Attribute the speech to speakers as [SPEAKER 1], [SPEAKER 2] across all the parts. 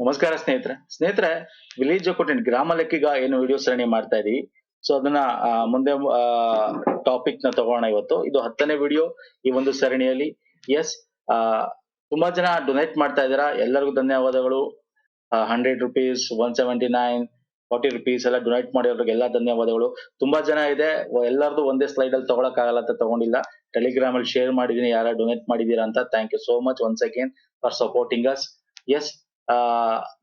[SPEAKER 1] ನಮಸ್ಕಾರ ಸ್ನೇಹಿತರೆ. ಸ್ನೇಹಿತರೆ ವಿಲೇಜ್ ಕೊಟ್ಟಿನ ಗ್ರಾಮ ಲೆಕ್ಕಿಗ ಏನು ವಿಡಿಯೋ ಸರಣಿ ಮಾಡ್ತಾ ಇದೀವಿ. ಸೊ ಅದನ್ನ ಮುಂದೆ ಟಾಪಿಕ್ನ ತಗೋಣ ಇವತ್ತು. ಇದು ಹತ್ತನೇ ವಿಡಿಯೋ ಈ ಒಂದು ಸರಣಿಯಲ್ಲಿ. ಎಸ್ ತುಂಬಾ ಜನ ಡೊನೇಟ್ ಮಾಡ್ತಾ ಇದ್ದೀರಾ. ಎಲ್ಲರಿಗೂ ಧನ್ಯವಾದಗಳು. Hundred rupees one seventy nine forty rupees ಎಲ್ಲ ಡೊನೇಟ್ ಮಾಡಿರೋರಿಗೆಲ್ಲ ಧನ್ಯವಾದಗಳು. ತುಂಬಾ ಜನ ಇದೆ. ಎಲ್ಲರದು ಒಂದೇ ಸ್ಲೈಡ್ ಅಲ್ಲಿ ತಗೊಳಕ್ ಆಗಲ್ಲ ಅಂತ ತಗೊಂಡಿಲ್ಲ. ಟೆಲಿಗ್ರಾಮ್ ಅಲ್ಲಿ ಶೇರ್ ಮಾಡಿದೀನಿ. ಯಾರ ಡೊನೇಟ್ ಮಾಡಿದೀರಾ ಅಂತ. Thank you so much once again for supporting us yes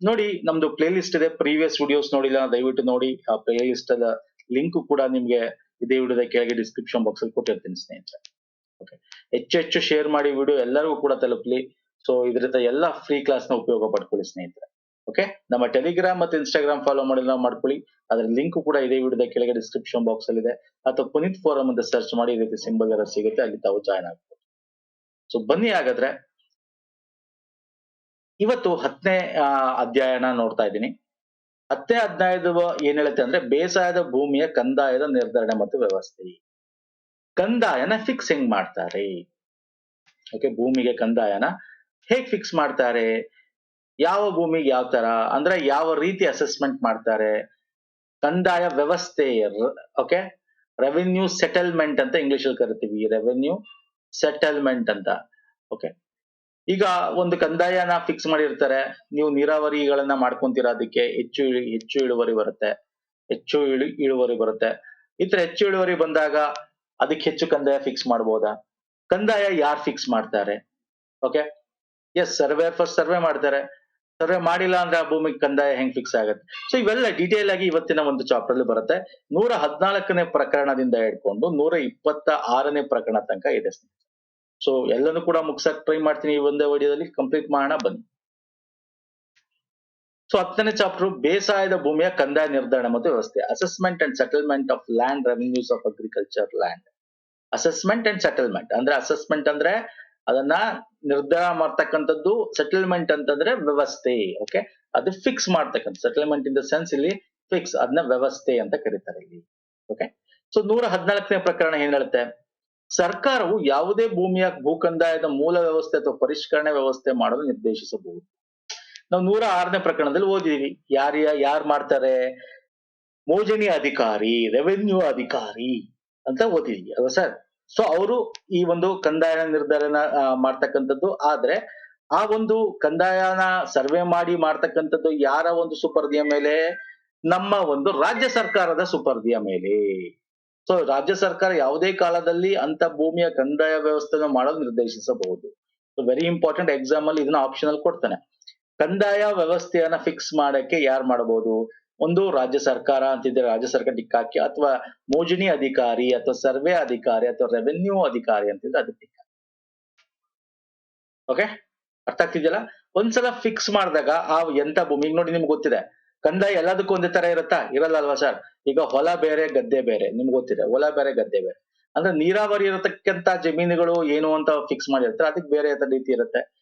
[SPEAKER 1] ನೋಡಿ, ನಮ್ದು ಪ್ಲೇ ಲಿಸ್ಟ್ ಇದೆ. ಪ್ರೀವಿಯಸ್ ವಿಡಿಯೋಸ್ ನೋಡಿಲ್ಲ. ದಯವಿಟ್ಟು ನೋಡಿ. ಆ ಪ್ಲೇ ಲಿಸ್ಟ್ ಅದ ಲಿಂಕ್ ಕೂಡ ನಿಮ್ಗೆ ಇದೇ ವಿಡಿಯೋದ ಕೆಳಗೆ ಡಿಸ್ಕ್ರಿಪ್ಷನ್ ಬಾಕ್ಸ್ ಅಲ್ಲಿ ಕೊಟ್ಟಿರ್ತೀನಿ, ಸ್ನೇಹಿತರೆ. ಓಕೆ ಹೆಚ್ಚು ಹೆಚ್ಚು ಶೇರ್ ಮಾಡಿ ವಿಡಿಯೋ ಎಲ್ಲರಿಗೂ ಕೂಡ ತಲುಪಲಿ. ಸೊ ಇದರಿಂದ ಎಲ್ಲ ಫ್ರೀ ಕ್ಲಾಸ್ನ ಉಪಯೋಗ ಪಡ್ಕೊಳ್ಳಿ, ಸ್ನೇಹಿತರೆ. ಓಕೆ ನಮ್ಮ ಟೆಲಿಗ್ರಾಮ್ ಮತ್ತೆ ಇನ್ಸ್ಟಾಗ್ರಾಮ್ ಫಾಲೋ ಮಾಡಿಲ್ಲ ಮಾಡ್ಕೊಳ್ಳಿ. ಅದ್ರ ಲಿಂಕ್ ಕೂಡ ಇದೇ ವಿಡಿಯೋದ ಕೆಳಗೆ ಡಿಸ್ಕ್ರಿಪ್ಷನ್ ಬಾಕ್ಸ್ ಅಲ್ಲಿ ಇದೆ. ಅಥವಾ ಪುನೀತ್ ಫೋರಂ ಅಂತ ಸರ್ಚ್ ಮಾಡಿ ಈ ರೀತಿ ಸಿಂಬಲ್ ಎಲ್ಲ ಸಿಗುತ್ತೆ, ಅಲ್ಲಿ ತಾವು ಜಾಯ್ನ್ ಆಗ್ಬೋದು. ಸೊ ಬನ್ನಿ ಹಾಗಾದ್ರೆ. ಇವತ್ತು ಹತ್ತನೇ ಅಧ್ಯಾಯನ ನೋಡ್ತಾ ಇದ್ದೀನಿ. ಹತ್ತನೇ ಅಧ್ಯಾಯದ ಏನ್ ಹೇಳುತ್ತೆ ಅಂದ್ರೆ ಬೇಸಾಯದ ಭೂಮಿಯ ಕಂದಾಯದ ನಿರ್ಧರಣೆ ಮತ್ತು ವ್ಯವಸ್ಥೆ. ಕಂದಾಯನ ಫಿಕ್ಸ್ ಹೆಂಗ್ ಮಾಡ್ತಾರೆ? ಓಕೆ ಭೂಮಿಗೆ ಕಂದಾಯನ ಹೇಗ್ ಫಿಕ್ಸ್ ಮಾಡ್ತಾರೆ? ಯಾವ ಭೂಮಿಗೆ ಯಾವ ತರ? ಅಂದ್ರೆ ಯಾವ ರೀತಿ ಅಸೆಸ್ಮೆಂಟ್ ಮಾಡ್ತಾರೆ? ಕಂದಾಯ ವ್ಯವಸ್ಥೆ ಓಕೆ ರೆವೆನ್ಯೂ ಸೆಟಲ್ಮೆಂಟ್ ಅಂತ ಇಂಗ್ಲಿಷ್ ಅಲ್ಲಿ ಕರಿತೀವಿ. ರೆವೆನ್ಯೂ ಸೆಟಲ್ಮೆಂಟ್ ಅಂತ. ಓಕೆ ಈಗ ಒಂದು ಕಂದಾಯನ ಫಿಕ್ಸ್ ಮಾಡಿರ್ತಾರೆ. ನೀವು ನೀರಾವರಿಗಳನ್ನ ಮಾಡ್ಕೊಂತೀರಾ ಅದಕ್ಕೆ? ಹೆಚ್ಚು ಹೆಚ್ಚು ಇಳುವರಿ ಬರುತ್ತೆ. ಹೆಚ್ಚು ಇಳು, ಇಳುವರಿ ಬರುತ್ತೆ. ಈ ಹೆಚ್ಚು ಇಳುವರಿ ಬಂದಾಗ ಅದಕ್ಕೆ ಹೆಚ್ಚು ಕಂದಾಯ ಫಿಕ್ಸ್ ಮಾಡ್ಬೋದಾ? ಕಂದಾಯ ಯಾರು ಫಿಕ್ಸ್ ಮಾಡ್ತಾರೆ? Okay yes survey first survey ಮಾಡ್ತಾರೆ. ಸರ್ವೆ ಮಾಡಿಲ್ಲ ಅಂದ್ರೆ ಆ ಭೂಮಿಗೆ ಕಂದಾಯ ಹೆಂಗ್ ಫಿಕ್ಸ್ ಆಗುತ್ತೆ? ಸೊ ಇವೆಲ್ಲ ಡೀಟೇಲ್ ಆಗಿ ಇವತ್ತಿನ ಒಂದು ಚಾಪ್ಟರ್ ಅಲ್ಲಿ ಬರುತ್ತೆ. ನೂರ ಹದಿನಾಲ್ಕನೇ ಪ್ರಕರಣದಿಂದ ಹಿಡ್ಕೊಂಡು ನೂರ ಇಪ್ಪತ್ತ ಆರನೇ ಪ್ರಕರಣ ತನಕ ಇದೆ. ಸೊ ಎಲ್ಲನೂ ಕೂಡ ಮುಗ್ಸಕ್ ಟ್ರೈ ಮಾಡ್ತೀನಿ ಈ ಒಂದೇ ವಿಡಿಯೋದಲ್ಲಿ ಕಂಪ್ಲೀಟ್ ಮಾಡೋಣ, ಬನ್ನಿ. ಸೊ ಹತ್ತನೇ ಚಾಪ್ಟರ್ ಬೇಸಾಯದ ಭೂಮಿಯ ಕಂದಾಯ ನಿರ್ಧಾರಣೆ ಮತ್ತು ವ್ಯವಸ್ಥೆ. Assessment and settlement of land revenues of agriculture land assessment and settlement ಅಂದ್ರೆ ಅಸೆಸ್ಮೆಂಟ್ ಅಂದ್ರೆ ಅದನ್ನ ನಿರ್ಧಾರ ಮಾಡ್ತಕ್ಕಂಥದ್ದು ಸೆಟಲ್ಮೆಂಟ್ ಅಂತಂದ್ರೆ ವ್ಯವಸ್ಥೆ ಓಕೆ ಅದು ಫಿಕ್ಸ್ ಮಾಡ್ತಕ್ಕಂಥ ಸೆಟಲ್ಮೆಂಟ್ ಇನ್ ದ ಸೆನ್ಸ್ ಇಲ್ಲಿ ಫಿಕ್ಸ್ ಅದನ್ನ ವ್ಯವಸ್ಥೆ ಅಂತ ಕರೀತಾರೆ ಇಲ್ಲಿ ಓಕೆ ಸೊ ನೂರ ಹದಿನಾಲ್ಕನೇ ಪ್ರಕರಣ ಏನ್ ಹೇಳುತ್ತೆ? ಸರ್ಕಾರವು ಯಾವುದೇ ಭೂಮಿಯ ಭೂಕಂದಾಯದ ಮೂಲ ವ್ಯವಸ್ಥೆ ಅಥವಾ ಪರಿಷ್ಕರಣೆ ವ್ಯವಸ್ಥೆ ಮಾಡಲು ನಿರ್ದೇಶಿಸಬಹುದು. ನಾವು ನೂರ ಆರನೇ ಪ್ರಕರಣದಲ್ಲಿ ಓದಿದೀವಿ. ಯಾರ ಯಾರು ಮಾಡ್ತಾರೆ? ಮೋಜನಿ ಅಧಿಕಾರಿ ರೆವೆನ್ಯೂ ಅಧಿಕಾರಿ ಅಂತ ಓದಿದೀವಿ ಅಲ್ವಾ ಸರ್? ಸೊ ಅವರು ಈ ಒಂದು ಕಂದಾಯ ನಿರ್ಧಾರನ ಮಾಡ್ತಕ್ಕಂಥದ್ದು. ಆದ್ರೆ, ಆ ಒಂದು ಕಂದಾಯನ ಸರ್ವೆ ಮಾಡಿ ಮಾಡ್ತಕ್ಕಂಥದ್ದು ಯಾರ ಒಂದು ಸುಪರ್ದಿಯ ಮೇಲೆ? ನಮ್ಮ ಒಂದು ರಾಜ್ಯ ಸರ್ಕಾರದ ಸುಪರ್ದಿಯ ಮೇಲೆ. ಸೊ ರಾಜ್ಯ ಸರ್ಕಾರ ಯಾವುದೇ ಕಾಲದಲ್ಲಿ ಅಂತ ಭೂಮಿಯ ಕಂದಾಯ ವ್ಯವಸ್ಥೆನ ಮಾಡಲು ನಿರ್ದೇಶಿಸಬಹುದು. ವೆರಿ ಇಂಪಾರ್ಟೆಂಟ್ ಎಕ್ಸಾಮ್ ಅಲ್ಲಿ ಇದನ್ನ ಆಪ್ಷನಲ್ ಕೊಡ್ತಾನೆ. ಕಂದಾಯ ವ್ಯವಸ್ಥೆಯನ್ನ ಫಿಕ್ಸ್ ಮಾಡಕ್ಕೆ ಯಾರು ಮಾಡಬಹುದು? ಒಂದು ರಾಜ್ಯ ಸರ್ಕಾರ ಅಂತಿದ್ರೆ ರಾಜ್ಯ ಸರ್ಕಾರ ಟಿಕ್ ಹಾಕಿ ಅಥವಾ ಮೋಜನಿ ಅಧಿಕಾರಿ ಅಥವಾ ಸರ್ವೆ ಅಧಿಕಾರಿ ಅಥವಾ ರೆವೆನ್ಯೂ ಅಧಿಕಾರಿ ಅಂತಿದ್ರೆ ಅದಕ್ಕೆ ಓಕೆ ಅರ್ಥ ಆಗ್ತಿದೆಯಲ್ಲ? ಒಂದ್ಸಲ ಫಿಕ್ಸ್ ಮಾಡಿದಾಗ ಆ ಎಂತ ಭೂಮಿ ನೋಡಿ ನಿಮ್ಗೆ ಗೊತ್ತಿದೆ. ಕಂದಾಯ ಎಲ್ಲದಕ್ಕೂ ಒಂದೇ ತರ ಇರುತ್ತಾ? ಇರಲ್ಲ ಅಲ್ವಾ ಸರ್ ಈಗ ಹೊಲ ಬೇರೆ, ಗದ್ದೆ ಬೇರೆ. ನಿಮ್ಗೆ ಗೊತ್ತಿದೆ, ಹೊಲ ಬೇರೆ, ಗದ್ದೆ ಬೇರೆ. ಅಂದ್ರೆ ನೀರಾವರಿ ಇರತಕ್ಕಂತ ಜಮೀನುಗಳು ಏನು ಅಂತ ಫಿಕ್ಸ್ ಮಾಡಿರ್ತಾರೆ, ಅದಕ್ಕೆ ಬೇರೆ ರೀತಿ ಇರುತ್ತೆ.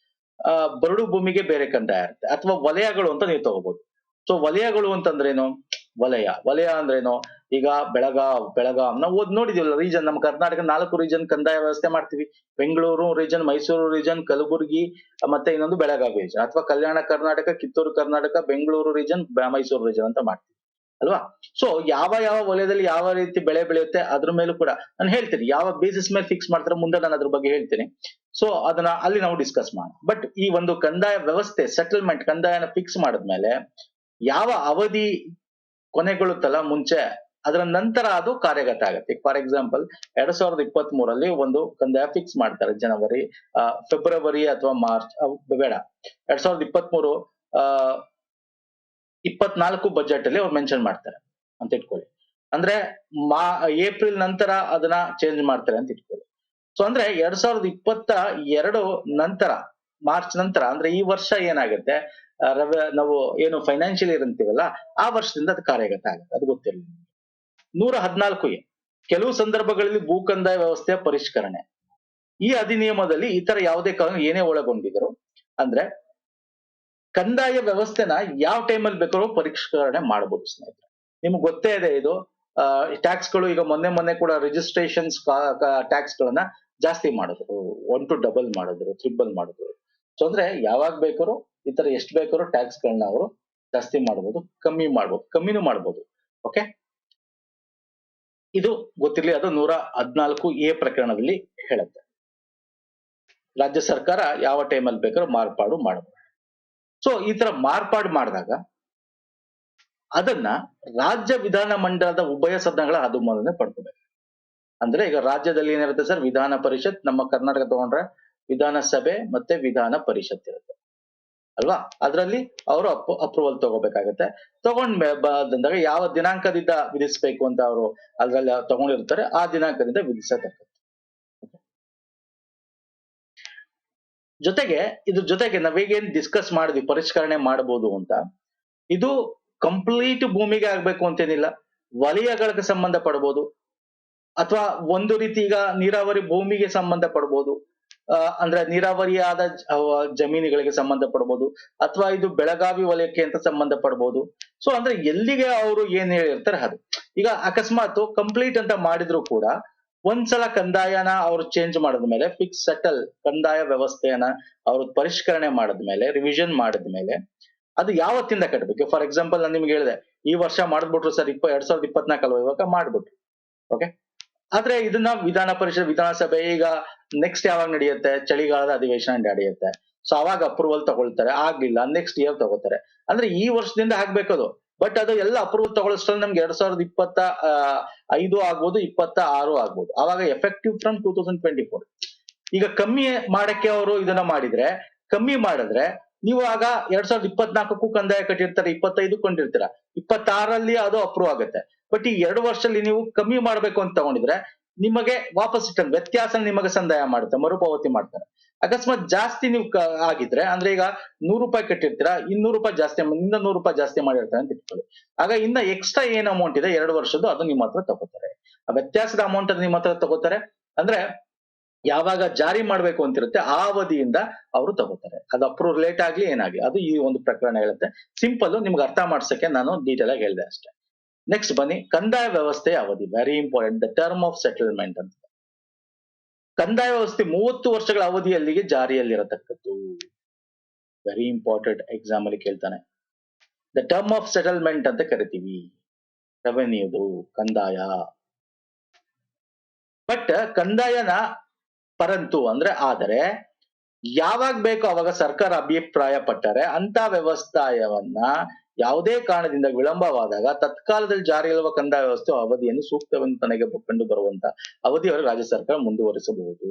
[SPEAKER 1] ಆ, ಬರಡು ಭೂಮಿಗೆ ಬೇರೆ ಕಂದಾಯ ಇರುತ್ತೆ. ಅಥವಾ ವಲಯಗಳು ಅಂತ ನೀವು ತಗೋಬಹುದು ಸೊ ವಲಯಗಳು ಅಂತಂದ್ರೇನು? ವಲಯ. ವಲಯ ಅಂದ್ರೇನು? ಈಗ ಬೆಳಗಾವ್ ಬೆಳಗಾವ್ ನಾವು ಓದ್ ನೋಡಿದಿವಲ್ಲ ರೀಜನ್ ನಮ್ಮ ಕರ್ನಾಟಕ ನಾಲ್ಕು ರೀಜನ್ ಕಂದಾಯ ವ್ಯವಸ್ಥೆ ಮಾಡ್ತೀವಿ. ಬೆಂಗಳೂರು ರೀಜನ್ ಮೈಸೂರು ರೀಜನ್ ಕಲಬುರಗಿ, ಮತ್ತೆ ಇನ್ನೊಂದು ಬೆಳಗಾವಿ ರೀಜನ್ ಅಥವಾ ಕಲ್ಯಾಣ ಕರ್ನಾಟಕ, ಕಿತ್ತೂರು ಕರ್ನಾಟಕ, ಬೆಂಗಳೂರು ರೀಜನ್ ಮೈಸೂರು ರೀಜನ್ ಅಂತ ಮಾಡ್ತೀವಿ. ಅಲ್ವಾ? ಸೊ ಯಾವ ಯಾವ ವಲಯದಲ್ಲಿ ಯಾವ ರೀತಿ ಬೆಳೆ ಬೆಳೆಯುತ್ತೆ ಅದ್ರ ಮೇಲೂ ಕೂಡ ನಾನು ಹೇಳ್ತೀನಿ. ಯಾವ ಬೇಸಿಸ್ ಮೇಲೆ ಫಿಕ್ಸ್ ಮಾಡ್ತಾರೆ ಮುಂದೆ ನಾನು ಅದ್ರ ಬಗ್ಗೆ ಹೇಳ್ತೀನಿ. ಸೊ ಅದನ್ನ ಅಲ್ಲಿ ನಾವು ಡಿಸ್ಕಸ್ ಮಾಡೋಣ. ಬಟ್ ಈ ಒಂದು ಕಂದಾಯ ವ್ಯವಸ್ಥೆ ಸೆಟಲ್ಮೆಂಟ್ ಕಂದಾಯನ ಫಿಕ್ಸ್ ಮಾಡಿದ್ಮೇಲೆ ಯಾವ ಅವಧಿ ಕೊನೆಗೊಳ್ಳುತ್ತಲ್ಲ ಮುಂಚೆ, ಅದರ ನಂತರ ಅದು ಕಾರ್ಯಗತ ಆಗುತ್ತೆ. ಫಾರ್ ಎಕ್ಸಾಂಪಲ್ ಎರಡ್ ಸಾವಿರದ ಇಪ್ಪತ್ತ್ ಮೂರಲ್ಲಿ ಒಂದು ಕಂದಾಯ ಫಿಕ್ಸ್ ಮಾಡ್ತಾರೆ ಜನವರಿ ಫೆಬ್ರವರಿ ಅಥವಾ ಮಾರ್ಚ್ ಬೇಡ. ಎರಡ್ ಸಾವಿರದ ಇಪ್ಪತ್ತ್ ಮೂರು ಇಪ್ಪತ್ನಾಲ್ಕು ಬಜೆಟ್ ಅಲ್ಲಿ ಅವ್ರು ಮೆನ್ಷನ್ ಮಾಡ್ತಾರೆ ಅಂತ ಇಟ್ಕೊಳ್ಳಿ. ಅಂದ್ರೆ ಮಾ ಏಪ್ರಿಲ್ ನಂತರ ಅದನ್ನ ಚೇಂಜ್ ಮಾಡ್ತಾರೆ ಅಂತ ಇಟ್ಕೊಳ್ಳಿ. ಸೊ ಅಂದ್ರೆ ಎರಡ್ ಸಾವಿರದ ಇಪ್ಪತ್ತ ಎರಡು ನಂತರ ಮಾರ್ಚ್ ನಂತರ, ಅಂದ್ರೆ ಈ ವರ್ಷ ಏನಾಗುತ್ತೆ? ರವೆ- ನಾವು ಏನು ಫೈನಾನ್ಷಿಯಲ್ ಇಯರ್ ಅಂತೀವಲ್ಲ, ಆ ವರ್ಷದಿಂದ ಅದು ಕಾರ್ಯಗತ ಆಗುತ್ತೆ. ಅದು ಗೊತ್ತಿರಲಿ ನೂರ ಹದಿನಾಲ್ಕು ಎ. ಕೆಲವು ಸಂದರ್ಭಗಳಲ್ಲಿ ಭೂ ಕಂದಾಯ ವ್ಯವಸ್ಥೆಯ ಪರಿಷ್ಕರಣೆ. ಈ ಅಧಿನಿಯಮದಲ್ಲಿ ಇತರ ಯಾವುದೇ ಕಾನೂನು ಏನೇ ಒಳಗೊಂಡಿದ್ರು, ಅಂದ್ರೆ ಕಂದಾಯ ವ್ಯವಸ್ಥೆನ ಯಾವ ಟೈಮಲ್ಲಿ ಬೇಕಾದ್ರೂ ಪರಿಷ್ಕರಣೆ ಮಾಡಬಹುದು ಸ್ನೇಹಿತರೆ. ನಿಮ್ಗೆ ಗೊತ್ತೇ ಇದೆ ಇದು. ಟ್ಯಾಕ್ಸ್ಗಳು ಈಗ ಮೊನ್ನೆ ಮೊನ್ನೆ ಕೂಡ ರಿಜಿಸ್ಟ್ರೇಷನ್ಸ್ ಟ್ಯಾಕ್ಸ್ ಗಳನ್ನ ಜಾಸ್ತಿ ಮಾಡಿದ್ರು. ಒನ್ ಟು ಡಬಲ್ ಮಾಡಿದ್ರು, ತ್ರಿಬಲ್ ಮಾಡಿದ್ರು. ಸೊ ಅಂದ್ರೆ ಯಾವಾಗ ಬೇಕಾದ್ರೂ ಈ ತರ ಎಷ್ಟು ಬೇಕಾದ್ರೂ ಟ್ಯಾಕ್ಸ್ ಗಳನ್ನ ಅವರು ಜಾಸ್ತಿ ಮಾಡ್ಬೋದು, ಕಮ್ಮಿ ಮಾಡ್ಬೋದು, ಕಮ್ಮಿನೂ ಮಾಡ್ಬೋದು ಓಕೆ ಇದು ಗೊತ್ತಿರ್ಲಿ, ಅದು ನೂರ ಹದಿನಾಲ್ಕು ಎ ಪ್ರಕರಣದಲ್ಲಿ ಹೇಳುತ್ತೆ. ರಾಜ್ಯ ಸರ್ಕಾರ ಯಾವ ಟೈಮಲ್ಲಿ ಬೇಕಾದ್ರೂ ಮಾರ್ಪಾಡು ಮಾಡಬಹುದು ಸೊ ಈ ತರ ಮಾರ್ಪಾಡು ಮಾಡಿದಾಗ ಅದನ್ನ ರಾಜ್ಯ ವಿಧಾನ ಮಂಡಲದ ಉಭಯ ಸದನಗಳ ಅನುಮೋದನೆ ಪಡ್ಕೋಬೇಕು. ಅಂದ್ರೆ ಈಗ ರಾಜ್ಯದಲ್ಲಿ ಏನಿರುತ್ತೆ ಸರ್, ವಿಧಾನ ಪರಿಷತ್, ನಮ್ಮ ಕರ್ನಾಟಕ ತಗೊಂಡ್ರೆ ವಿಧಾನಸಭೆ ಮತ್ತೆ ವಿಧಾನ ಪರಿಷತ್ ಇರುತ್ತೆ. ಅಲ್ವಾ? ಅದರಲ್ಲಿ ಅವರು ಅಪ್ ಅಪ್ರೂವಲ್ ತಗೋಬೇಕಾಗತ್ತೆ. ತಗೊಂಡ್ ಬಂದಾಗ ಯಾವ ದಿನಾಂಕದಿಂದ ವಿಧಿಸ್ಬೇಕು ಅಂತ ಅವರು ಅದ್ರಲ್ಲಿ ತಗೊಂಡಿರ್ತಾರೆ, ಆ ದಿನಾಂಕದಿಂದ ವಿಧಿಸತಕ್ಕದ್ದು ಜೊತೆಗೆ, ಇದ್ರ ಜೊತೆಗೆ ನಾವೀಗೇನ್ ಡಿಸ್ಕಸ್ ಮಾಡಿದ್ವಿ, ಪರಿಷ್ಕರಣೆ ಮಾಡಬಹುದು ಅಂತ, ಇದು ಕಂಪ್ಲೀಟ್ ಭೂಮಿಗೆ ಆಗ್ಬೇಕು ಅಂತೇನಿಲ್ಲ. ವಲಯಗಳಿಗೆ ಸಂಬಂಧ ಪಡ್ಬೋದು ಅಥವಾ ಒಂದು ರೀತಿ ಈಗ ನೀರಾವರಿ ಭೂಮಿಗೆ ಸಂಬಂಧ ಪಡ್ಬೋದು ಅಂದ್ರೆ ನೀರಾವರಿಯಾದ ಜಮೀನುಗಳಿಗೆ ಸಂಬಂಧ ಪಡ್ಬೋದು ಅಥವಾ ಇದು ಬೆಳಗಾವಿ ವಲಯಕ್ಕೆ ಅಂತ ಸಂಬಂಧ ಪಡ್ಬೋದು ಸೊ ಅಂದ್ರೆ ಎಲ್ಲಿಗೆ ಅವರು ಏನ್ ಹೇಳಿರ್ತಾರೆ ಅದು. ಈಗ ಅಕಸ್ಮಾತ್ ಕಂಪ್ಲೀಟ್ ಅಂತ ಮಾಡಿದ್ರು ಕೂಡ, ಒಂದ್ಸಲ ಕಂದಾಯನ ಅವರು ಚೇಂಜ್ ಮಾಡಿದ್ಮೇಲೆ ಫಿಕ್ಸ್ ಸೆಟಲ್ ಕಂದಾಯ ವ್ಯವಸ್ಥೆಯನ್ನ ಅವರು ಪರಿಷ್ಕರಣೆ ಮಾಡಿದ್ಮೇಲೆ ರಿವಿಷನ್ ಮಾಡಿದ್ಮೇಲೆ ಅದು ಯಾವತ್ತಿಂದ ಕಟ್ಟಬೇಕು ಫಾರ್ ಎಕ್ಸಾಂಪಲ್ ನಾನು ನಿಮ್ಗೆ ಹೇಳಿದೆ, ಈ ವರ್ಷ ಮಾಡಿದ್ಬಿಟ್ರು ಸರ್ ಇಪ್ಪ, ಎರಡ್ ಸಾವಿರದ ಇಪ್ಪತ್ನಾಲ್ಕಲ್ವ? ಇವಾಗ ಮಾಡ್ಬಿಟ್ರು. ಓಕೆ ಆದ್ರೆ ಇದನ್ನ ವಿಧಾನ ಪರಿಷತ್, ವಿಧಾನಸಭೆ ಈಗ ನೆಕ್ಸ್ಟ್ ಯಾವಾಗ ನಡೆಯುತ್ತೆ? ಚಳಿಗಾಲದ ಅಧಿವೇಶನ ನಡೆಯುತ್ತೆ. ಸೊ ಅವಾಗ ಅಪ್ರೂವಲ್ ತಗೊಳ್ತಾರೆ. ಆಗ್ಲಿಲ್ಲ ನೆಕ್ಸ್ಟ್ ಇಯರ್ ತಗೋತಾರೆ ಅಂದ್ರೆ ಈ ವರ್ಷದಿಂದ ಆಗ್ಬೇಕದು ಬಟ್ ಅದು ಎಲ್ಲ ಅಪ್ರೂವಲ್ ತಗೊಳ್ಳೋಷ್ಟ್ರಲ್ಲಿ ನಮ್ಗೆ ಎರಡ್ ಸಾವಿರದ ಇಪ್ಪತ್ತ ಐದು ಆಗ್ಬೋದು, ಇಪ್ಪತ್ತ ಆರು ಆಗ್ಬೋದು. ಅವಾಗ effective from two thousand twenty four ಈಗ ಕಮ್ಮಿ ಮಾಡಕ್ಕೆ ಅವರು ಇದನ್ನ ಮಾಡಿದ್ರೆ, ಕಮ್ಮಿ ಮಾಡಿದ್ರೆ ನೀವು ಆಗ ಎರಡ್ ಸಾವಿರದ ಇಪ್ಪತ್ನಾಲ್ಕಕ್ಕೂ ಕಂದಾಯ ಕಟ್ಟಿರ್ತಾರೆ ಇಪ್ಪತ್ತೈದು ಕೊಂಡಿರ್ತೀರ. ಇಪ್ಪತ್ತಾರಲ್ಲಿ ಅದು ಅಪ್ರೂವ್ ಆಗುತ್ತೆ. ಬಟ್ ಈ ಎರಡು ವರ್ಷದಲ್ಲಿ ನೀವು ಕಮ್ಮಿ ಮಾಡ್ಬೇಕು ಅಂತ ತಗೊಂಡಿದ್ರೆ ನಿಮಗೆ ವಾಪಸ್ ರಿಟರ್ನ್ ವ್ಯತ್ಯಾಸ ನಿಮಗೆ ಸಂದಾಯ ಮಾಡುತ್ತೆ, ಮರುಪಾವತಿ ಮಾಡ್ತಾರೆ. ಅಕಸ್ಮಾತ್ ಜಾಸ್ತಿ ನೀವು ಆಗಿದ್ರೆ, ಅಂದ್ರೆ ಈಗ ನೂರು ರೂಪಾಯಿ ಕಟ್ಟಿರ್ತೀರಾ, ಇನ್ನೂರು ರೂಪಾಯಿ ಜಾಸ್ತಿ ಇಂದ ನೂರು ರೂಪಾಯಿ ಜಾಸ್ತಿ ಮಾಡಿರ್ತಾರೆ ಅಂತ ಇಟ್ಕೊಳ್ಳಿ. ಆಗ ಇನ್ನ ಎಕ್ಸ್ಟ್ರಾ ಏನ್ ಅಮೌಂಟ್ ಇದೆ ಎರಡು ವರ್ಷದ್ದು, ಅದು ನಿಮ್ಮ ಹತ್ರ ತಗೋತಾರೆ. ಆ ವ್ಯತ್ಯಾಸದ ಅಮೌಂಟ್ ಅದು ನಿಮ್ಮ ಹತ್ರ ತಗೋತಾರೆ. ಅಂದ್ರೆ ಯಾವಾಗ ಜಾರಿ ಮಾಡ್ಬೇಕು ಅಂತಿರುತ್ತೆ, ಆ ಅವಧಿಯಿಂದ ಅವರು ತಗೋತಾರೆ. ಅದು ಅಪ್ರೂವ್ ಲೇಟ್ ಆಗ್ಲಿ ಏನಾಗ್ಲಿ, ಅದು ಈ ಒಂದು ಪ್ರಕರಣ ಹೇಳುತ್ತೆ. ಸಿಂಪಲ್ ನಿಮ್ಗೆ ಅರ್ಥ ಮಾಡ್ಸಕ್ಕೆ ನಾನು ಡೀಟೇಲ್ ಆಗಿ ಹೇಳಿದೆ ಅಷ್ಟೇ. ನೆಕ್ಸ್ಟ್ ಬನ್ನಿ, ಕಂದಾಯ ವ್ಯವಸ್ಥೆ ಅವಧಿ very important the term of settlement ಅಂತ. ಕಂದಾಯ ವ್ಯವಸ್ಥೆ ಮೂವತ್ತು ವರ್ಷಗಳ ಅವಧಿಯಲ್ಲಿಗೆ ಜಾರಿಯಲ್ಲಿರತಕ್ಕದ್ದು. ವೆರಿ ಇಂಪಾರ್ಟೆಂಟ್ ಎಕ್ಸಾಮ್ ಅಲ್ಲಿ ಕೇಳ್ತಾನೆ. ದ ಟರ್ಮ್ ಆಫ್ ಸೆಟಲ್ಮೆಂಟ್ ಅಂತ ಕರಿತೀವಿ. ರೆವೆನ್ಯೂದು ಕಂದಾಯ. ಬಟ್ ಕಂದಾಯನ ಪರಂತು ಅಂದ್ರೆ ಆದರೆ ಯಾವಾಗ ಬೇಕೋ ಅವಾಗ ಸರ್ಕಾರ ಅಭಿಪ್ರಾಯ ಪಟ್ಟರೆ ಅಂತ ವ್ಯವಸ್ಥಾಯವನ್ನ ಯಾವುದೇ ಕಾರಣದಿಂದ ವಿಳಂಬವಾದಾಗ ತತ್ಕಾಲದಲ್ಲಿ ಜಾರಿಯಲ್ಲಿರುವ ಕಂದಾಯ ವ್ಯವಸ್ಥೆ ಅವಧಿಯನ್ನು ಸೂಕ್ತವೆಂದು ತನಗೆ ಕಂಡು ಬರುವಂತ ಅವಧಿಯವರೆಗೆ ರಾಜ್ಯ ಸರ್ಕಾರ ಮುಂದುವರಿಸಬಹುದು.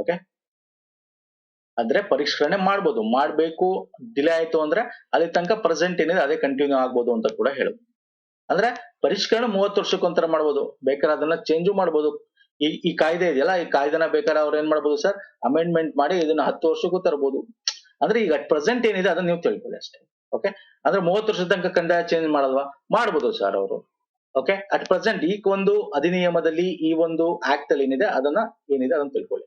[SPEAKER 1] ಓಕೆ ಅಂದ್ರೆ ಪರಿಷ್ಕರಣೆ ಮಾಡ್ಬೋದು. ಮಾಡ್ಬೇಕು ಡಿಲೇ ಆಯ್ತು ಅಂದ್ರೆ ಅಲ್ಲಿ ತನಕ ಪ್ರೆಸೆಂಟ್ ಏನಿದೆ ಅದೇ ಕಂಟಿನ್ಯೂ ಆಗ್ಬೋದು ಅಂತ ಕೂಡ ಹೇಳುದು. ಅಂದ್ರೆ ಪರಿಷ್ಕರಣೆ ಮೂವತ್ತು ವರ್ಷಕ್ಕೊಂತರ ಮಾಡ್ಬೋದು. ಬೇಕಾದ್ರೆ ಅದನ್ನ ಚೇಂಜು ಮಾಡ್ಬೋದು. ಈ ಈ ಕಾಯ್ದೆ ಇದೆಯಲ್ಲ? ಈ ಕಾಯ್ದೆನ ಬೇಕಾದ್ರೆ ಅವ್ರು ಏನ್ ಮಾಡ್ಬೋದು ಸರ್? ಅಮೆಂಡ್ಮೆಂಟ್ ಮಾಡಿ ಇದನ್ನ ಹತ್ತು ವರ್ಷಕ್ಕೂ ತರಬಹುದು ಅಂದ್ರೆ ಈಗ ಅಟ್ ಪ್ರೆಸೆಂಟ್ ಏನಿದೆ ಅದನ್ನ ನೀವು ತಿಳ್ಕೊಳ್ಳಿ ಅಷ್ಟೇ. ಓಕೆ ಅಂದ್ರೆ ಮೂವತ್ತು ವರ್ಷದ ತನಕ ಕಂದಾಯ ಚೇಂಜ್ ಮಾಡಲ್ವಾ? ಮಾಡ್ಬೋದು ಸರ್ ಅವರು. ಓಕೆ ಅಟ್ ಪ್ರೆಸೆಂಟ್ ಈ ಒಂದು ಅಧಿನಿಯಮದಲ್ಲಿ ಈ ಒಂದು ಆಕ್ಟ್ ಅಲ್ಲಿ ಏನಿದೆ ಅದನ್ನ ಏನಿದೆ ಅದನ್ನ ತಿಳ್ಕೊಳ್ಳಿ.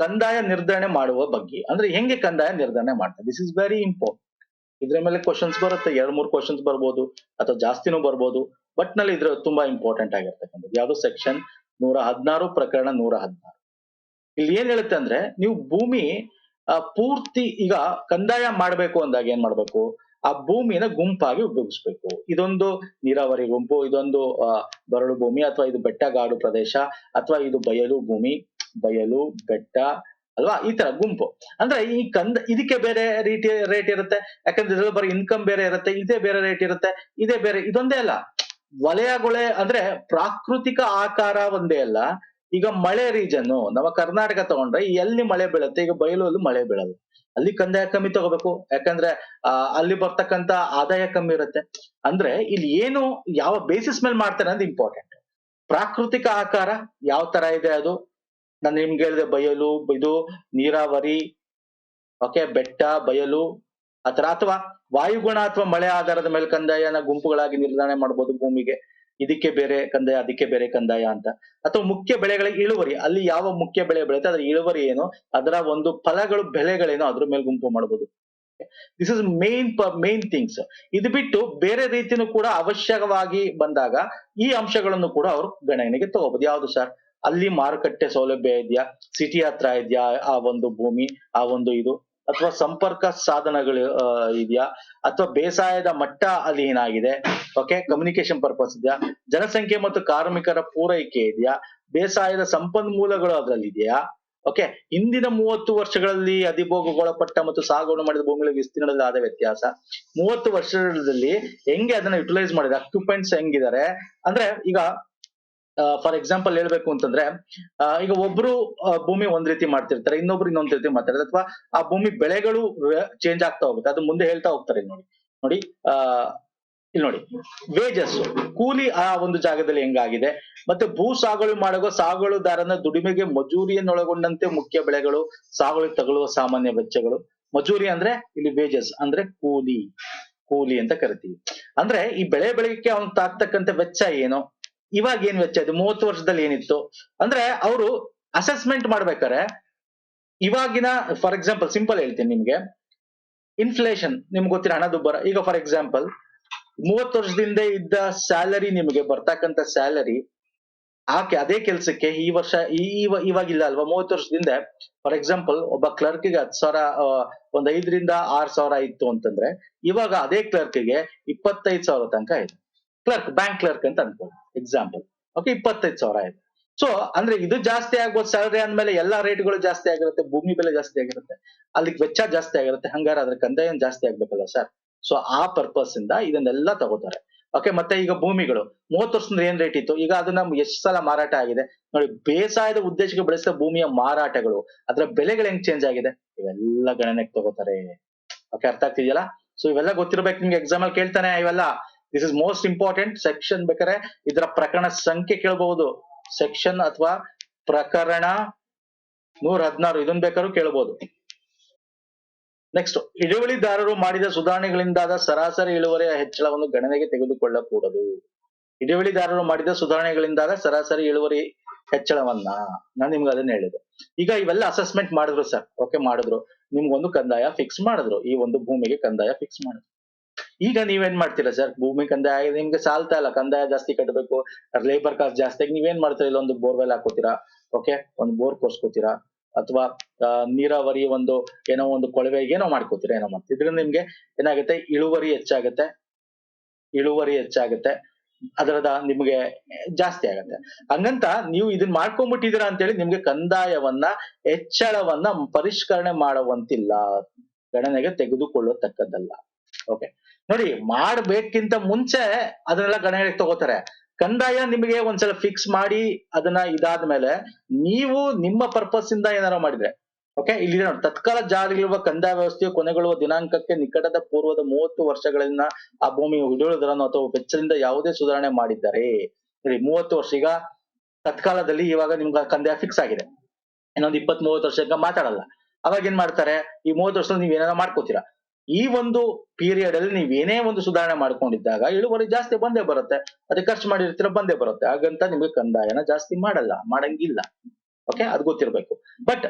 [SPEAKER 1] ಕಂದಾಯ ನಿರ್ಧರಣೆ ಮಾಡುವ ಬಗ್ಗೆ. ಅಂದ್ರೆ ಹೆಂಗೆ ಕಂದಾಯ ನಿರ್ಧರಣೆ ಮಾಡ್ತಾರೆ? ದಿಸ್ ಇಸ್ ವೆರಿ ಇಂಪಾರ್ಟೆಂಟ್ ಇದ್ರ ಮೇಲೆ ಕ್ವಶನ್ಸ್ ಬರುತ್ತೆ. ಎರಡ್, ಮೂರು ಕ್ವಶನ್ಸ್ ಬರ್ಬೋದು. ಅಥವಾ ಜಾಸ್ತಿನೂ ಬರ್ಬೋದು. ಬಟ್ನಲ್ಲಿ ಇದ್ರ ತುಂಬಾ ಇಂಪಾರ್ಟೆಂಟ್ ಆಗಿರ್ತಕ್ಕಂಥದ್ದು. ಯಾವ್ದು ಸೆಕ್ಷನ್ ನೂರ ಹದಿನಾರು ಪ್ರಕರಣ ನೂರ ಹದಿನಾರು. ಇಲ್ಲಿ ಏನ್ ಹೇಳುತ್ತೆ ಅಂದ್ರೆ ನೀವು ಭೂಮಿ ಪೂರ್ತಿ ಈಗ ಕಂದಾಯ ಮಾಡ್ಬೇಕು ಅಂದಾಗ ಏನ್ ಮಾಡ್ಬೇಕು? ಆ ಭೂಮಿನ ಗುಂಪಾಗಿ ಉಪಯೋಗಿಸ್ಬೇಕು. ಇದೊಂದು ನೀರಾವರಿ ಗುಂಪು, ಇದೊಂದು ಬರಡು ಭೂಮಿ ಅಥವಾ ಇದು ಬೆಟ್ಟಗಾಡು ಪ್ರದೇಶ ಅಥವಾ ಇದು ಬಯಲು ಭೂಮಿ, ಬಯಲು, ಬೆಟ್ಟ, ಅಲ್ವಾ? ಈ ತರ ಗುಂಪು. ಅಂದ್ರೆ ಈ ಕಂದ, ಇದಕ್ಕೆ ಬೇರೆ ರೀತಿ ರೇಟ್ ಇರುತ್ತೆ. ಯಾಕಂದ್ರೆ ಇದ್ರಲ್ಲಿ ಬರೀ ಇನ್ಕಮ್ ಬೇರೆ ಇರುತ್ತೆ, ಇದೇ ಬೇರೆ ರೇಟ್ ಇರುತ್ತೆ, ಇದೇ ಬೇರೆ, ಇದೊಂದೇ ಅಲ್ಲ. ವಲಯಗಳೇ ಅಂದ್ರೆ ಪ್ರಾಕೃತಿಕ ಆಕಾರ ಒಂದೇ ಅಲ್ಲ. ಈಗ ಮಳೆ ರೀಜನ್ ನಮ್ಮ ಕರ್ನಾಟಕ ತಗೊಂಡ್ರೆ ಎಲ್ಲಿ ಮಳೆ ಬೀಳುತ್ತೆ? ಈಗ ಬಯಲು ಅಲ್ಲಿ ಮಳೆ ಬೀಳಲ್ಲ. ಅಲ್ಲಿ ಕಂದಾಯ ಕಮ್ಮಿ ತಗೋಬೇಕು. ಯಾಕಂದ್ರೆ ಅಲ್ಲಿ ಬರ್ತಕ್ಕಂತ ಆದಾಯ ಕಮ್ಮಿ ಇರುತ್ತೆ. ಅಂದ್ರೆ ಇಲ್ಲಿ ಏನು, ಯಾವ ಬೇಸಿಸ್ ಮೇಲೆ ಮಾಡ್ತಾರೆ ಅನ್ನೋದು ಇಂಪಾರ್ಟೆಂಟ್ ಪ್ರಾಕೃತಿಕ ಆಕಾರ ಯಾವ ತರ ಇದೆ ಅದು? ನಾನು ನಿಮ್ಗೆ ಹೇಳಿದೆ ಬಯಲು, ಇದು ನೀರಾವರಿ ಓಕೆ ಬೆಟ್ಟ, ಬಯಲು ಆತರ ಅಥವಾ ವಾಯುಗುಣ ಅಥವಾ ಮಳೆ ಆಧಾರದ ಮೇಲೆ ಕಂದಾಯನ ಗುಂಪುಗಳಾಗಿ ನಿರ್ಧಾರಣೆ ಮಾಡಬಹುದು ಭೂಮಿಗೆ. ಇದಕ್ಕೆ ಬೇರೆ ಕಂದಾಯ, ಅದಕ್ಕೆ ಬೇರೆ ಕಂದಾಯ ಅಂತ. ಅಥವಾ ಮುಖ್ಯ ಬೆಳೆಗಳಿಗೆ ಇಳುವರಿ, ಅಲ್ಲಿ ಯಾವ ಮುಖ್ಯ ಬೆಳೆ ಬೆಳೆಯುತ್ತೆ, ಅದರ ಇಳುವರಿ ಏನು, ಅದರ ಒಂದು ಫಲಗಳು ಬೆಳೆಗಳೇನೋ ಅದ್ರ ಮೇಲೆ ಗುಂಪು ಮಾಡಬಹುದು this is main main things ಇದು ಬಿಟ್ಟು ಬೇರೆ ರೀತಿನೂ ಕೂಡ ಅವಶ್ಯಕವಾಗಿ ಬಂದಾಗ ಈ ಅಂಶಗಳನ್ನು ಕೂಡ ಅವರು ಗಣನೆಗೆ ತಗೋಬಹುದು ಯಾವ್ದು ಸರ್? ಅಲ್ಲಿ ಮಾರುಕಟ್ಟೆ ಸೌಲಭ್ಯ ಇದೆಯಾ? ಸಿಟಿ ಹತ್ರ ಇದೆಯಾ? ಆ ಒಂದು ಭೂಮಿ, ಆ ಒಂದು ಇದು. ಅಥವಾ ಸಂಪರ್ಕ ಸಾಧನಗಳು ಇದೆಯಾ? ಅಥವಾ ಬೇಸಾಯದ ಮಟ್ಟ ಅಲ್ಲಿ ಏನಾಗಿದೆ? ಓಕೆ ಕಮ್ಯುನಿಕೇಶನ್ ಪರ್ಪಸ್ ಇದೆಯಾ? ಜನಸಂಖ್ಯೆ ಮತ್ತು ಕಾರ್ಮಿಕರ ಪೂರೈಕೆ ಇದೆಯಾ? ಬೇಸಾಯದ ಸಂಪನ್ಮೂಲಗಳು ಅದರಲ್ಲಿ ಇದೆಯಾ? ಓಕೆ ಹಿಂದಿನ ಮೂವತ್ತು ವರ್ಷಗಳಲ್ಲಿ ಅಧಿಭೋಗಗೊಳಪಟ್ಟ ಮತ್ತು ಸಾಗುವಳಿ ಮಾಡಿದ ಭೂಮಿಗಳ ವಿಸ್ತೀರ್ಣದಲ್ಲಿ ಆದ ವ್ಯತ್ಯಾಸ. ಮೂವತ್ತು ವರ್ಷದಲ್ಲಿ ಹೆಂಗೆ ಅದನ್ನ ಯುಟಿಲೈಸ್ ಮಾಡಿದೆ? ಅಕ್ಯುಪೆಂಟ್ಸ್ ಹೆಂಗಿದ್ದಾರೆ? ಅಂದ್ರೆ ಈಗ ಫಾರ್ ಎಕ್ಸಾಂಪಲ್ ಹೇಳ್ಬೇಕು ಅಂತಂದ್ರೆ ಈಗ ಒಬ್ರು ಭೂಮಿ ಒಂದ್ ರೀತಿ ಮಾಡ್ತಿರ್ತಾರೆ, ಇನ್ನೊಬ್ರು ಇನ್ನೊಂದ್ ರೀತಿ ಮಾಡ್ತಾರೆ ಅಥವಾ ಆ ಭೂಮಿ ಬೆಳೆಗಳು ಚೇಂಜ್ ಆಗ್ತಾ ಹೋಗುತ್ತೆ, ಅದು ಮುಂದೆ ಹೇಳ್ತಾ ಹೋಗ್ತಾರೆ ನೋಡಿ ನೋಡಿ, ಆ, ಇಲ್ಲಿ ನೋಡಿ ವೇಜಸ್ ಕೂಲಿ ಆ ಒಂದು ಜಾಗದಲ್ಲಿ ಹೆಂಗಾಗಿದೆ, ಮತ್ತೆ ಭೂ ಸಾಗುವಳಿ ಮಾಡುವ ಸಾಗುವಳಿದಾರನ ದುಡಿಮೆಗೆ ಮಜೂರಿಯನ್ನೊಳಗೊಂಡಂತೆ ಮುಖ್ಯ ಬೆಳೆಗಳು, ಸಾಗುವಳಿ ತಗೊಳ್ಳುವ ಸಾಮಾನ್ಯ ವೆಚ್ಚಗಳು, ಮಜೂರಿ ಅಂದ್ರೆ ಇಲ್ಲಿ ವೇಜಸ್ ಅಂದ್ರೆ ಕೂಲಿ ಕೂಲಿ ಅಂತ ಕರಿತೀವಿ. ಅಂದ್ರೆ ಈ ಬೆಳೆ ಬೆಳಗ್ಗೆ ಅವನ ತಾಕ್ತಕ್ಕಂತ ವೆಚ್ಚ ಏನು? ಇವಾಗ ಏನ್ ವೆಚ್ಚ ಮೂವತ್ತು ವರ್ಷದಲ್ಲಿ ಏನಿತ್ತು? ಅಂದ್ರೆ ಅವರು ಅಸೆಸ್ಮೆಂಟ್ ಮಾಡ್ಬೇಕಾರೆ ಇವಾಗಿನ ಫಾರ್ ಎಕ್ಸಾಂಪಲ್ ಸಿಂಪಲ್ ಹೇಳ್ತೀನಿ ನಿಮ್ಗೆ. ಇನ್ಫ್ಲೇಷನ್ ನಿಮ್ಗೆ ಗೊತ್ತಿರೋ ಹಣದುಬ್ಬರ? ಈಗ ಫಾರ್ ಎಕ್ಸಾಂಪಲ್ ಮೂವತ್ತು ವರ್ಷದಿಂದ ಇದ್ದ ಸ್ಯಾಲರಿ ನಿಮಗೆ ಬರ್ತಕ್ಕಂತ ಸ್ಯಾಲರಿ ಆಕೆ ಅದೇ ಕೆಲ್ಸಕ್ಕೆ ಈ ವರ್ಷ, ಈ ಇವ- ಇವಾಗಿಲ್ಲ ಅಲ್ವಾ? ಮೂವತ್ತು ವರ್ಷದಿಂದ ಫಾರ್ ಎಕ್ಸಾಂಪಲ್ ಒಬ್ಬ ಕ್ಲರ್ಕ್ಗೆ ಹತ್ತು ಸಾವಿರ ಒಂದ್ ಐದರಿಂದ ಆರ್ ಸಾವಿರ ಇತ್ತು ಅಂತಂದ್ರೆ, ಇವಾಗ ಅದೇ ಕ್ಲರ್ಕ್ಗೆ ಇಪ್ಪತ್ತೈದು ಸಾವಿರ ತನಕ ಇದೆ. ಕ್ಲರ್ಕ್ ಬ್ಯಾಂಕ್ ಕ್ಲರ್ಕ್ ಅಂತ ಅನ್ಕೊಳ್ಳಿ ಎಕ್ಸಾಂಪಲ್ ಓಕೆ ಇಪ್ಪತ್ತೈದು ಸಾವಿರ ಆಯ್ತು. ಸೊ ಅಂದ್ರೆ ಇದು ಜಾಸ್ತಿ ಆಗ್ಬೋದು ಸ್ಯಾಲರಿ ಅಂದ್ಮೇಲೆ ಎಲ್ಲಾ ರೇಟ್ಗಳು ಜಾಸ್ತಿ ಆಗಿರುತ್ತೆ, ಭೂಮಿ ಬೆಲೆ ಜಾಸ್ತಿ ಆಗಿರುತ್ತೆ. ಅಲ್ಲಿಗೆ ವೆಚ್ಚ ಜಾಸ್ತಿ ಆಗಿರುತ್ತೆ, ಹಂಗಾರ ಅದ್ರ ಕಂದಾಯ ಜಾಸ್ತಿ ಆಗ್ಬೇಕಲ್ಲ ಸರ್ ಸೊ ಆ ಪರ್ಪಸ್ ಇಂದ ಇದನ್ನೆಲ್ಲ ತಗೋತಾರೆ. ಓಕೆ ಮತ್ತೆ ಈಗ ಭೂಮಿಗಳು, ಮೂವತ್ತು ವರ್ಷದಿಂದ ಏನ್ ರೇಟ್ ಇತ್ತು? ಈಗ ಅದನ್ನ ಎಷ್ಟು ಸಲ ಮಾರಾಟ ಆಗಿದೆ? ನೋಡಿ, ಬೇಸಾಯದ ಉದ್ದೇಶಕ್ಕೆ ಬೆಳೆಸಿದ ಭೂಮಿಯ ಮಾರಾಟಗಳು, ಅದರ ಬೆಲೆಗಳು ಹೆಂಗ್ ಚೇಂಜ್ ಆಗಿದೆ? ಇವೆಲ್ಲ ಗಣನೆಗೆ ತಗೋತಾರೆ. ಓಕೆ ಅರ್ಥ ಆಗ್ತಿದೆಯಲ್ಲ? ಸೊ ಇವೆಲ್ಲ ಗೊತ್ತಿರ್ಬೇಕು, ನಿಮ್ಗೆ ಎಕ್ಸಾಮ್ ಅಲ್ಲಿ ಕೇಳ್ತಾನೆ ಇವೆಲ್ಲ. This is most important section ಬೇಕಾದ್ರೆ ಇದರ ಪ್ರಕರಣ ಸಂಖ್ಯೆ ಕೇಳಬಹುದು. ಸೆಕ್ಷನ್ ಅಥವಾ ಪ್ರಕರಣ ನೂರ ಹದಿನಾರು ಇದನ್ನ ಬೇಕಾದ್ರೂ ಕೇಳಬಹುದು. ನೆಕ್ಸ್ಟ್ ಹಿಡುವಳಿದಾರರು ಮಾಡಿದ ಸುಧಾರಣೆಗಳಿಂದಾದ ಸರಾಸರಿ ಇಳುವರಿಯ ಹೆಚ್ಚಳವನ್ನು ಗಣನೆಗೆ ತೆಗೆದುಕೊಳ್ಳಕೂಡದು. ಹಿಡುವಳಿದಾರರು ಮಾಡಿದ ಸುಧಾರಣೆಗಳಿಂದಾದ ಸರಾಸರಿ ಇಳುವರಿ ಹೆಚ್ಚಳವನ್ನ ನಾನ್ ನಿಮ್ಗೆ ಅದನ್ನ ಹೇಳಿದೆ. ಈಗ ಇವೆಲ್ಲ ಅಸೆಸ್ಮೆಂಟ್ ಮಾಡಿದ್ರು ಸರ್ ಓಕೆ ಮಾಡಿದ್ರು. ನಿಮ್ಗೊಂದು ಕಂದಾಯ ಫಿಕ್ಸ್ ಮಾಡಿದ್ರು. ಈ ಒಂದು ಭೂಮಿಗೆ ಕಂದಾಯ ಫಿಕ್ಸ್ ಮಾಡಿದ್ರು. ಈಗ ನೀವೇನ್ ಮಾಡ್ತೀರಾ ಸರ್ ಭೂಮಿ ಕಂದಾಯ, ನಿಮ್ಗೆ ಸಾಲ್ತಾ ಇಲ್ಲ. ಕಂದಾಯ ಜಾಸ್ತಿ ಕಟ್ಟಬೇಕು ಲೇಬರ್ ಕಾಸ್ಟ್ ಜಾಸ್ತಿ ನೀವೇನ್ ಮಾಡ್ತೀರಾ? ಇಲ್ಲೊಂದು ಬೋರ್ವೆಲ್ ಹಾಕೋತೀರಾ ಓಕೆ ಒಂದು ಬೋರ್ ಕೊರ್ಸ್ಕೋತೀರಾ? ಅಥವಾ ನೀರಾವರಿ ಒಂದು ಏನೋ ಒಂದು ಕೊಳವೆ ಏನೋ ಮಾಡ್ಕೋತೀರಾ? ಏನೋ ಮಾಡ್ತೀರಾ? ಇದ್ರಿಂದ ನಿಮ್ಗೆ ಏನಾಗುತ್ತೆ? ಇಳುವರಿ ಹೆಚ್ಚಾಗುತ್ತೆ. ಇಳುವರಿ ಹೆಚ್ಚಾಗುತ್ತೆ. ಅದರದ ನಿಮ್ಗೆ ಜಾಸ್ತಿ ಆಗತ್ತೆ. ಹಂಗಂತ ನೀವು ಇದನ್ನ ಮಾಡ್ಕೊಂಡ್ಬಿಟ್ಟಿದೀರಾ ಅಂತೇಳಿ ನಿಮ್ಗೆ ಕಂದಾಯವನ್ನ, ಹೆಚ್ಚಳವನ್ನ ಪರಿಷ್ಕರಣೆ ಮಾಡುವಂತಿಲ್ಲ. ಗಣನೆಗೆ ತೆಗೆದುಕೊಳ್ಳತಕ್ಕದ್ದಲ್ಲ. ಓಕೆ ನೋಡಿ ಮಾಡ್ಬೇಕಿಂತ ಮುಂಚೆ ಅದನ್ನೆಲ್ಲ ಗಣನೆಗೆ ತಗೋತಾರೆ. ಕಂದಾಯ ನಿಮಗೆ ಒಂದ್ಸಲ ಫಿಕ್ಸ್ ಮಾಡಿ ಅದನ್ನ ಇದಾದ ಮೇಲೆ ನೀವು ನಿಮ್ಮ ಪರ್ಪಸ್ ಇಂದ ಏನಾರ ಮಾಡಿದ್ರೆ ಓಕೆ ಇಲ್ಲಿ ನೋಡಿ, ತತ್ಕಾಲ ಜಾರಿಗಿರುವ ಕಂದಾಯ ವ್ಯವಸ್ಥೆಯು ಕೊನೆಗೊಳ್ಳುವ ದಿನಾಂಕಕ್ಕೆ ನಿಕಟದ ಪೂರ್ವದ ಮೂವತ್ತು ವರ್ಷಗಳಿಂದ ಆ ಭೂಮಿ ಹಿಡುವಳಿದಾರನು ಅಥವಾ ವೆಚ್ಚದಿಂದ ಯಾವುದೇ ಸುಧಾರಣೆ ಮಾಡಿದ್ದಾರೆ, ನೋಡಿ, ಮೂವತ್ತು ವರ್ಷ ಈಗ ತತ್ಕಾಲದಲ್ಲಿ ಇವಾಗ ನಿಮ್ಗೆ ಕಂದಾಯ ಫಿಕ್ಸ್ ಆಗಿದೆ. ಇನ್ನೊಂದು ಇಪ್ಪತ್ತ್ ಮೂವತ್ತು ವರ್ಷಕ್ಕೆ ಮಾತಾಡಲ್ಲ. ಅವಾಗ ಏನ್ ಮಾಡ್ತಾರೆ? ಈ ಮೂವತ್ತು ವರ್ಷದಲ್ಲಿ ನೀವ್ ಏನಾರ ಮಾಡ್ಕೋತೀರಾ? ಈ ಒಂದು ಪೀರಿಯಡ್ ಅಲ್ಲಿ ನೀವ್ ಏನೇ ಒಂದು ಸುಧಾರಣೆ ಮಾಡ್ಕೊಂಡಿದ್ದಾಗ ಇಳುವರಿ ಜಾಸ್ತಿ ಬಂದೇ ಬರುತ್ತೆ. ಅದಕ್ಕೆ ಖರ್ಚು ಮಾಡಿರ್ತೀರ ಬಂದೇ ಬರುತ್ತೆ. ಹಾಗಂತ ನಿಮ್ಗೆ ಕಂದಾಯನ ಜಾಸ್ತಿ ಮಾಡಲ್ಲ, ಮಾಡಂಗಿಲ್ಲ. ಓಕೆ ಅದು ಗೊತ್ತಿರ್ಬೇಕು. ಬಟ್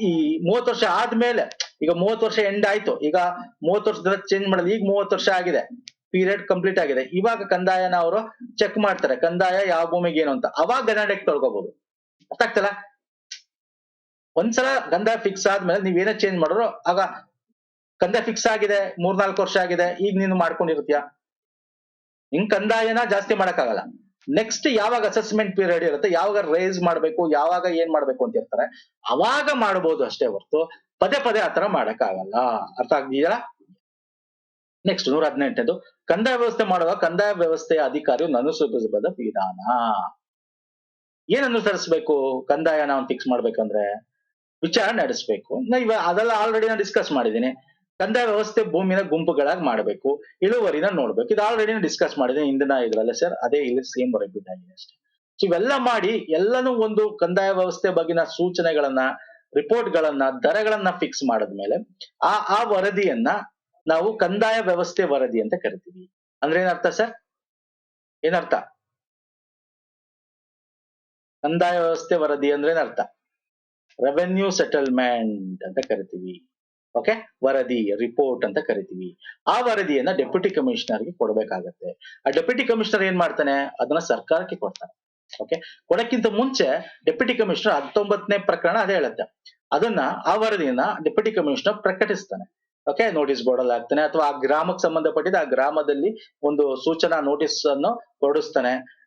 [SPEAKER 1] ಈ ಮೂವತ್ತು ವರ್ಷ ಆದ್ಮೇಲೆ, ಈಗ ಮೂವತ್ತು ವರ್ಷ ಎಂಡ್ ಆಯ್ತು. ಈಗ ಮೂವತ್ತು ವರ್ಷದ ಚೇಂಜ್ ಮಾಡಲ್ಲ ಈಗ ಮೂವತ್ತು ವರ್ಷ ಆಗಿದೆ. ಪೀರಿಯಡ್ ಕಂಪ್ಲೀಟ್ ಆಗಿದೆ. ಇವಾಗ ಕಂದಾಯನ ಅವರು ಚೆಕ್ ಮಾಡ್ತಾರೆ. ಕಂದಾಯ ಯಾವ ಭೂಮಿಗೆ ಏನು ಅಂತ. ಅವಾಗ ಗಣನೆಗೆ ತೊಳ್ಕೋಬಹುದು ಅರ್ಥ ಆಗ್ತಲ್ಲ ಒಂದ್ಸಲ ಗಂಧ ಫಿಕ್ಸ್ ಆದ್ಮೇಲೆ ನೀವೇನೇ ಚೇಂಜ್ ಮಾಡಿದ್ರು ಆಗ ಕಂದಾಯ ಫಿಕ್ಸ್ ಆಗಿದೆ, ಮೂರ್ನಾಲ್ಕು ವರ್ಷ ಆಗಿದೆ, ಈಗ ನೀನು ಮಾಡ್ಕೊಂಡಿರ್ತೀಯ? ಹಿಂಗ್ ಕಂದಾಯನ ಜಾಸ್ತಿ ಮಾಡಕ್ಕಾಗಲ್ಲ. ನೆಕ್ಸ್ಟ್ ಯಾವಾಗ ಅಸೆಸ್ಮೆಂಟ್ ಪೀರಿಯಡ್ ಇರುತ್ತೆ, ಯಾವಾಗ ರೈಸ್ ಮಾಡ್ಬೇಕು, ಯಾವಾಗ ಏನ್ ಮಾಡ್ಬೇಕು ಅಂತ ಇರ್ತಾರೆ ಅವಾಗ ಮಾಡಬಹುದು ಅಷ್ಟೇ ಹೊರತು, ಪದೇ ಪದೇ ಆತರ ಮಾಡಕ್ಕಾಗಲ್ಲ. ಅರ್ಥ ಆಗಿದೆಯಲ್ಲ ನೆಕ್ಸ್ಟ್ ನೂರ ಹದಿನೆಂಟನೇದು ಕಂದಾಯ ವ್ಯವಸ್ಥೆ ಮಾಡುವ ಕಂದಾಯ ವ್ಯವಸ್ಥೆಯ ಅಧಿಕಾರಿಯು ಅನುಸರಿಸಬಹುದ ವಿಧಾನ. ಏನ್ ಅನುಸರಿಸಬೇಕು? ಕಂದಾಯ ನಾವು ಫಿಕ್ಸ್ ಮಾಡ್ಬೇಕಂದ್ರೆ? ವಿಚಾರ ನಡೆಸಬೇಕು. ಇವ ಅದೆಲ್ಲ ಆಲ್ರೆಡಿ ನಾನು ಡಿಸ್ಕಸ್ ಮಾಡಿದ್ದೀನಿ. ಕಂದಾಯ ವ್ಯವಸ್ಥೆ ಭೂಮಿನ ಗುಂಪುಗಳಾಗಿ ಮಾಡಬೇಕು. ಇಳುವರಿನ ನೋಡ್ಬೇಕು. ಇದು ಆಲ್ರೆಡಿ ಡಿಸ್ಕಸ್ ಮಾಡಿದೆ ಹಿಂದಿನ ಇದ್ರಲ್ಲ ಸರ್ ಅದೇ ಇಲ್ಲಿ ಸೇಮ್ ಆಗಿದೆ ಅಷ್ಟೇ. ಇವೆಲ್ಲ ಮಾಡಿ ಎಲ್ಲನೂ ಒಂದು ಕಂದಾಯ ವ್ಯವಸ್ಥೆ ಬಗ್ಗಿನ ಸೂಚನೆಗಳನ್ನ ರಿಪೋರ್ಟ್ ಗಳನ್ನ ದರಗಳನ್ನ ಫಿಕ್ಸ್ ಮಾಡಿದ್ಮೇಲೆ ಆ ಆ ವರದಿಯನ್ನ ನಾವು ಕಂದಾಯ ವ್ಯವಸ್ಥೆ ವರದಿ ಅಂತ ಕರಿತೀವಿ. ಅಂದ್ರೆ ಏನರ್ಥ ಸರ್ ಏನರ್ಥ? ಕಂದಾಯ ವ್ಯವಸ್ಥೆ ವರದಿ ಅಂದ್ರೆ ಏನರ್ಥ? ರೆವೆನ್ಯೂ ಸೆಟಲ್ಮೆಂಟ್ ಅಂತ ಕರಿತೀವಿ. ಓಕೆ ವರದಿ ರಿಪೋರ್ಟ್ ಅಂತ ಕರಿತೀವಿ. ಆ ವರದಿಯನ್ನ ಡೆಪ್ಯೂಟಿ ಕಮಿಷನರ್ಗೆ ಕೊಡಬೇಕಾಗತ್ತೆ. ಆ ಡೆಪ್ಯೂಟಿ ಕಮಿಷನರ್ ಏನ್ ಮಾಡ್ತಾನೆ? ಅದನ್ನ ಸರ್ಕಾರಕ್ಕೆ ಕೊಡ್ತಾನೆ. ಓಕೆ ಕೊಡಕ್ಕಿಂತ ಮುಂಚೆ ಡೆಪ್ಯೂಟಿ ಕಮಿಷನರ್ ಹತ್ತೊಂಬತ್ತನೇ ಪ್ರಕರಣ ಅದೇ ಹೇಳುತ್ತೆ. ಅದನ್ನ ಆ ವರದಿಯನ್ನ ಡೆಪ್ಯೂಟಿ ಕಮಿಷನರ್ ಪ್ರಕಟಿಸ್ತಾನೆ. ಓಕೆ ನೋಟಿಸ್ ಬೋರ್ಡ್ ಅಲ್ಲಿ ಹಾಕ್ತಾನೆ. ಅಥವಾ ಆ ಗ್ರಾಮಕ್ಕೆ ಸಂಬಂಧಪಟ್ಟಿದ್ದ ಆ ಗ್ರಾಮದಲ್ಲಿ ಒಂದು ಸೂಚನಾ ನೋಟಿಸ್ ಅನ್ನು ಹೊರಡಿಸ್ತಾನೆ.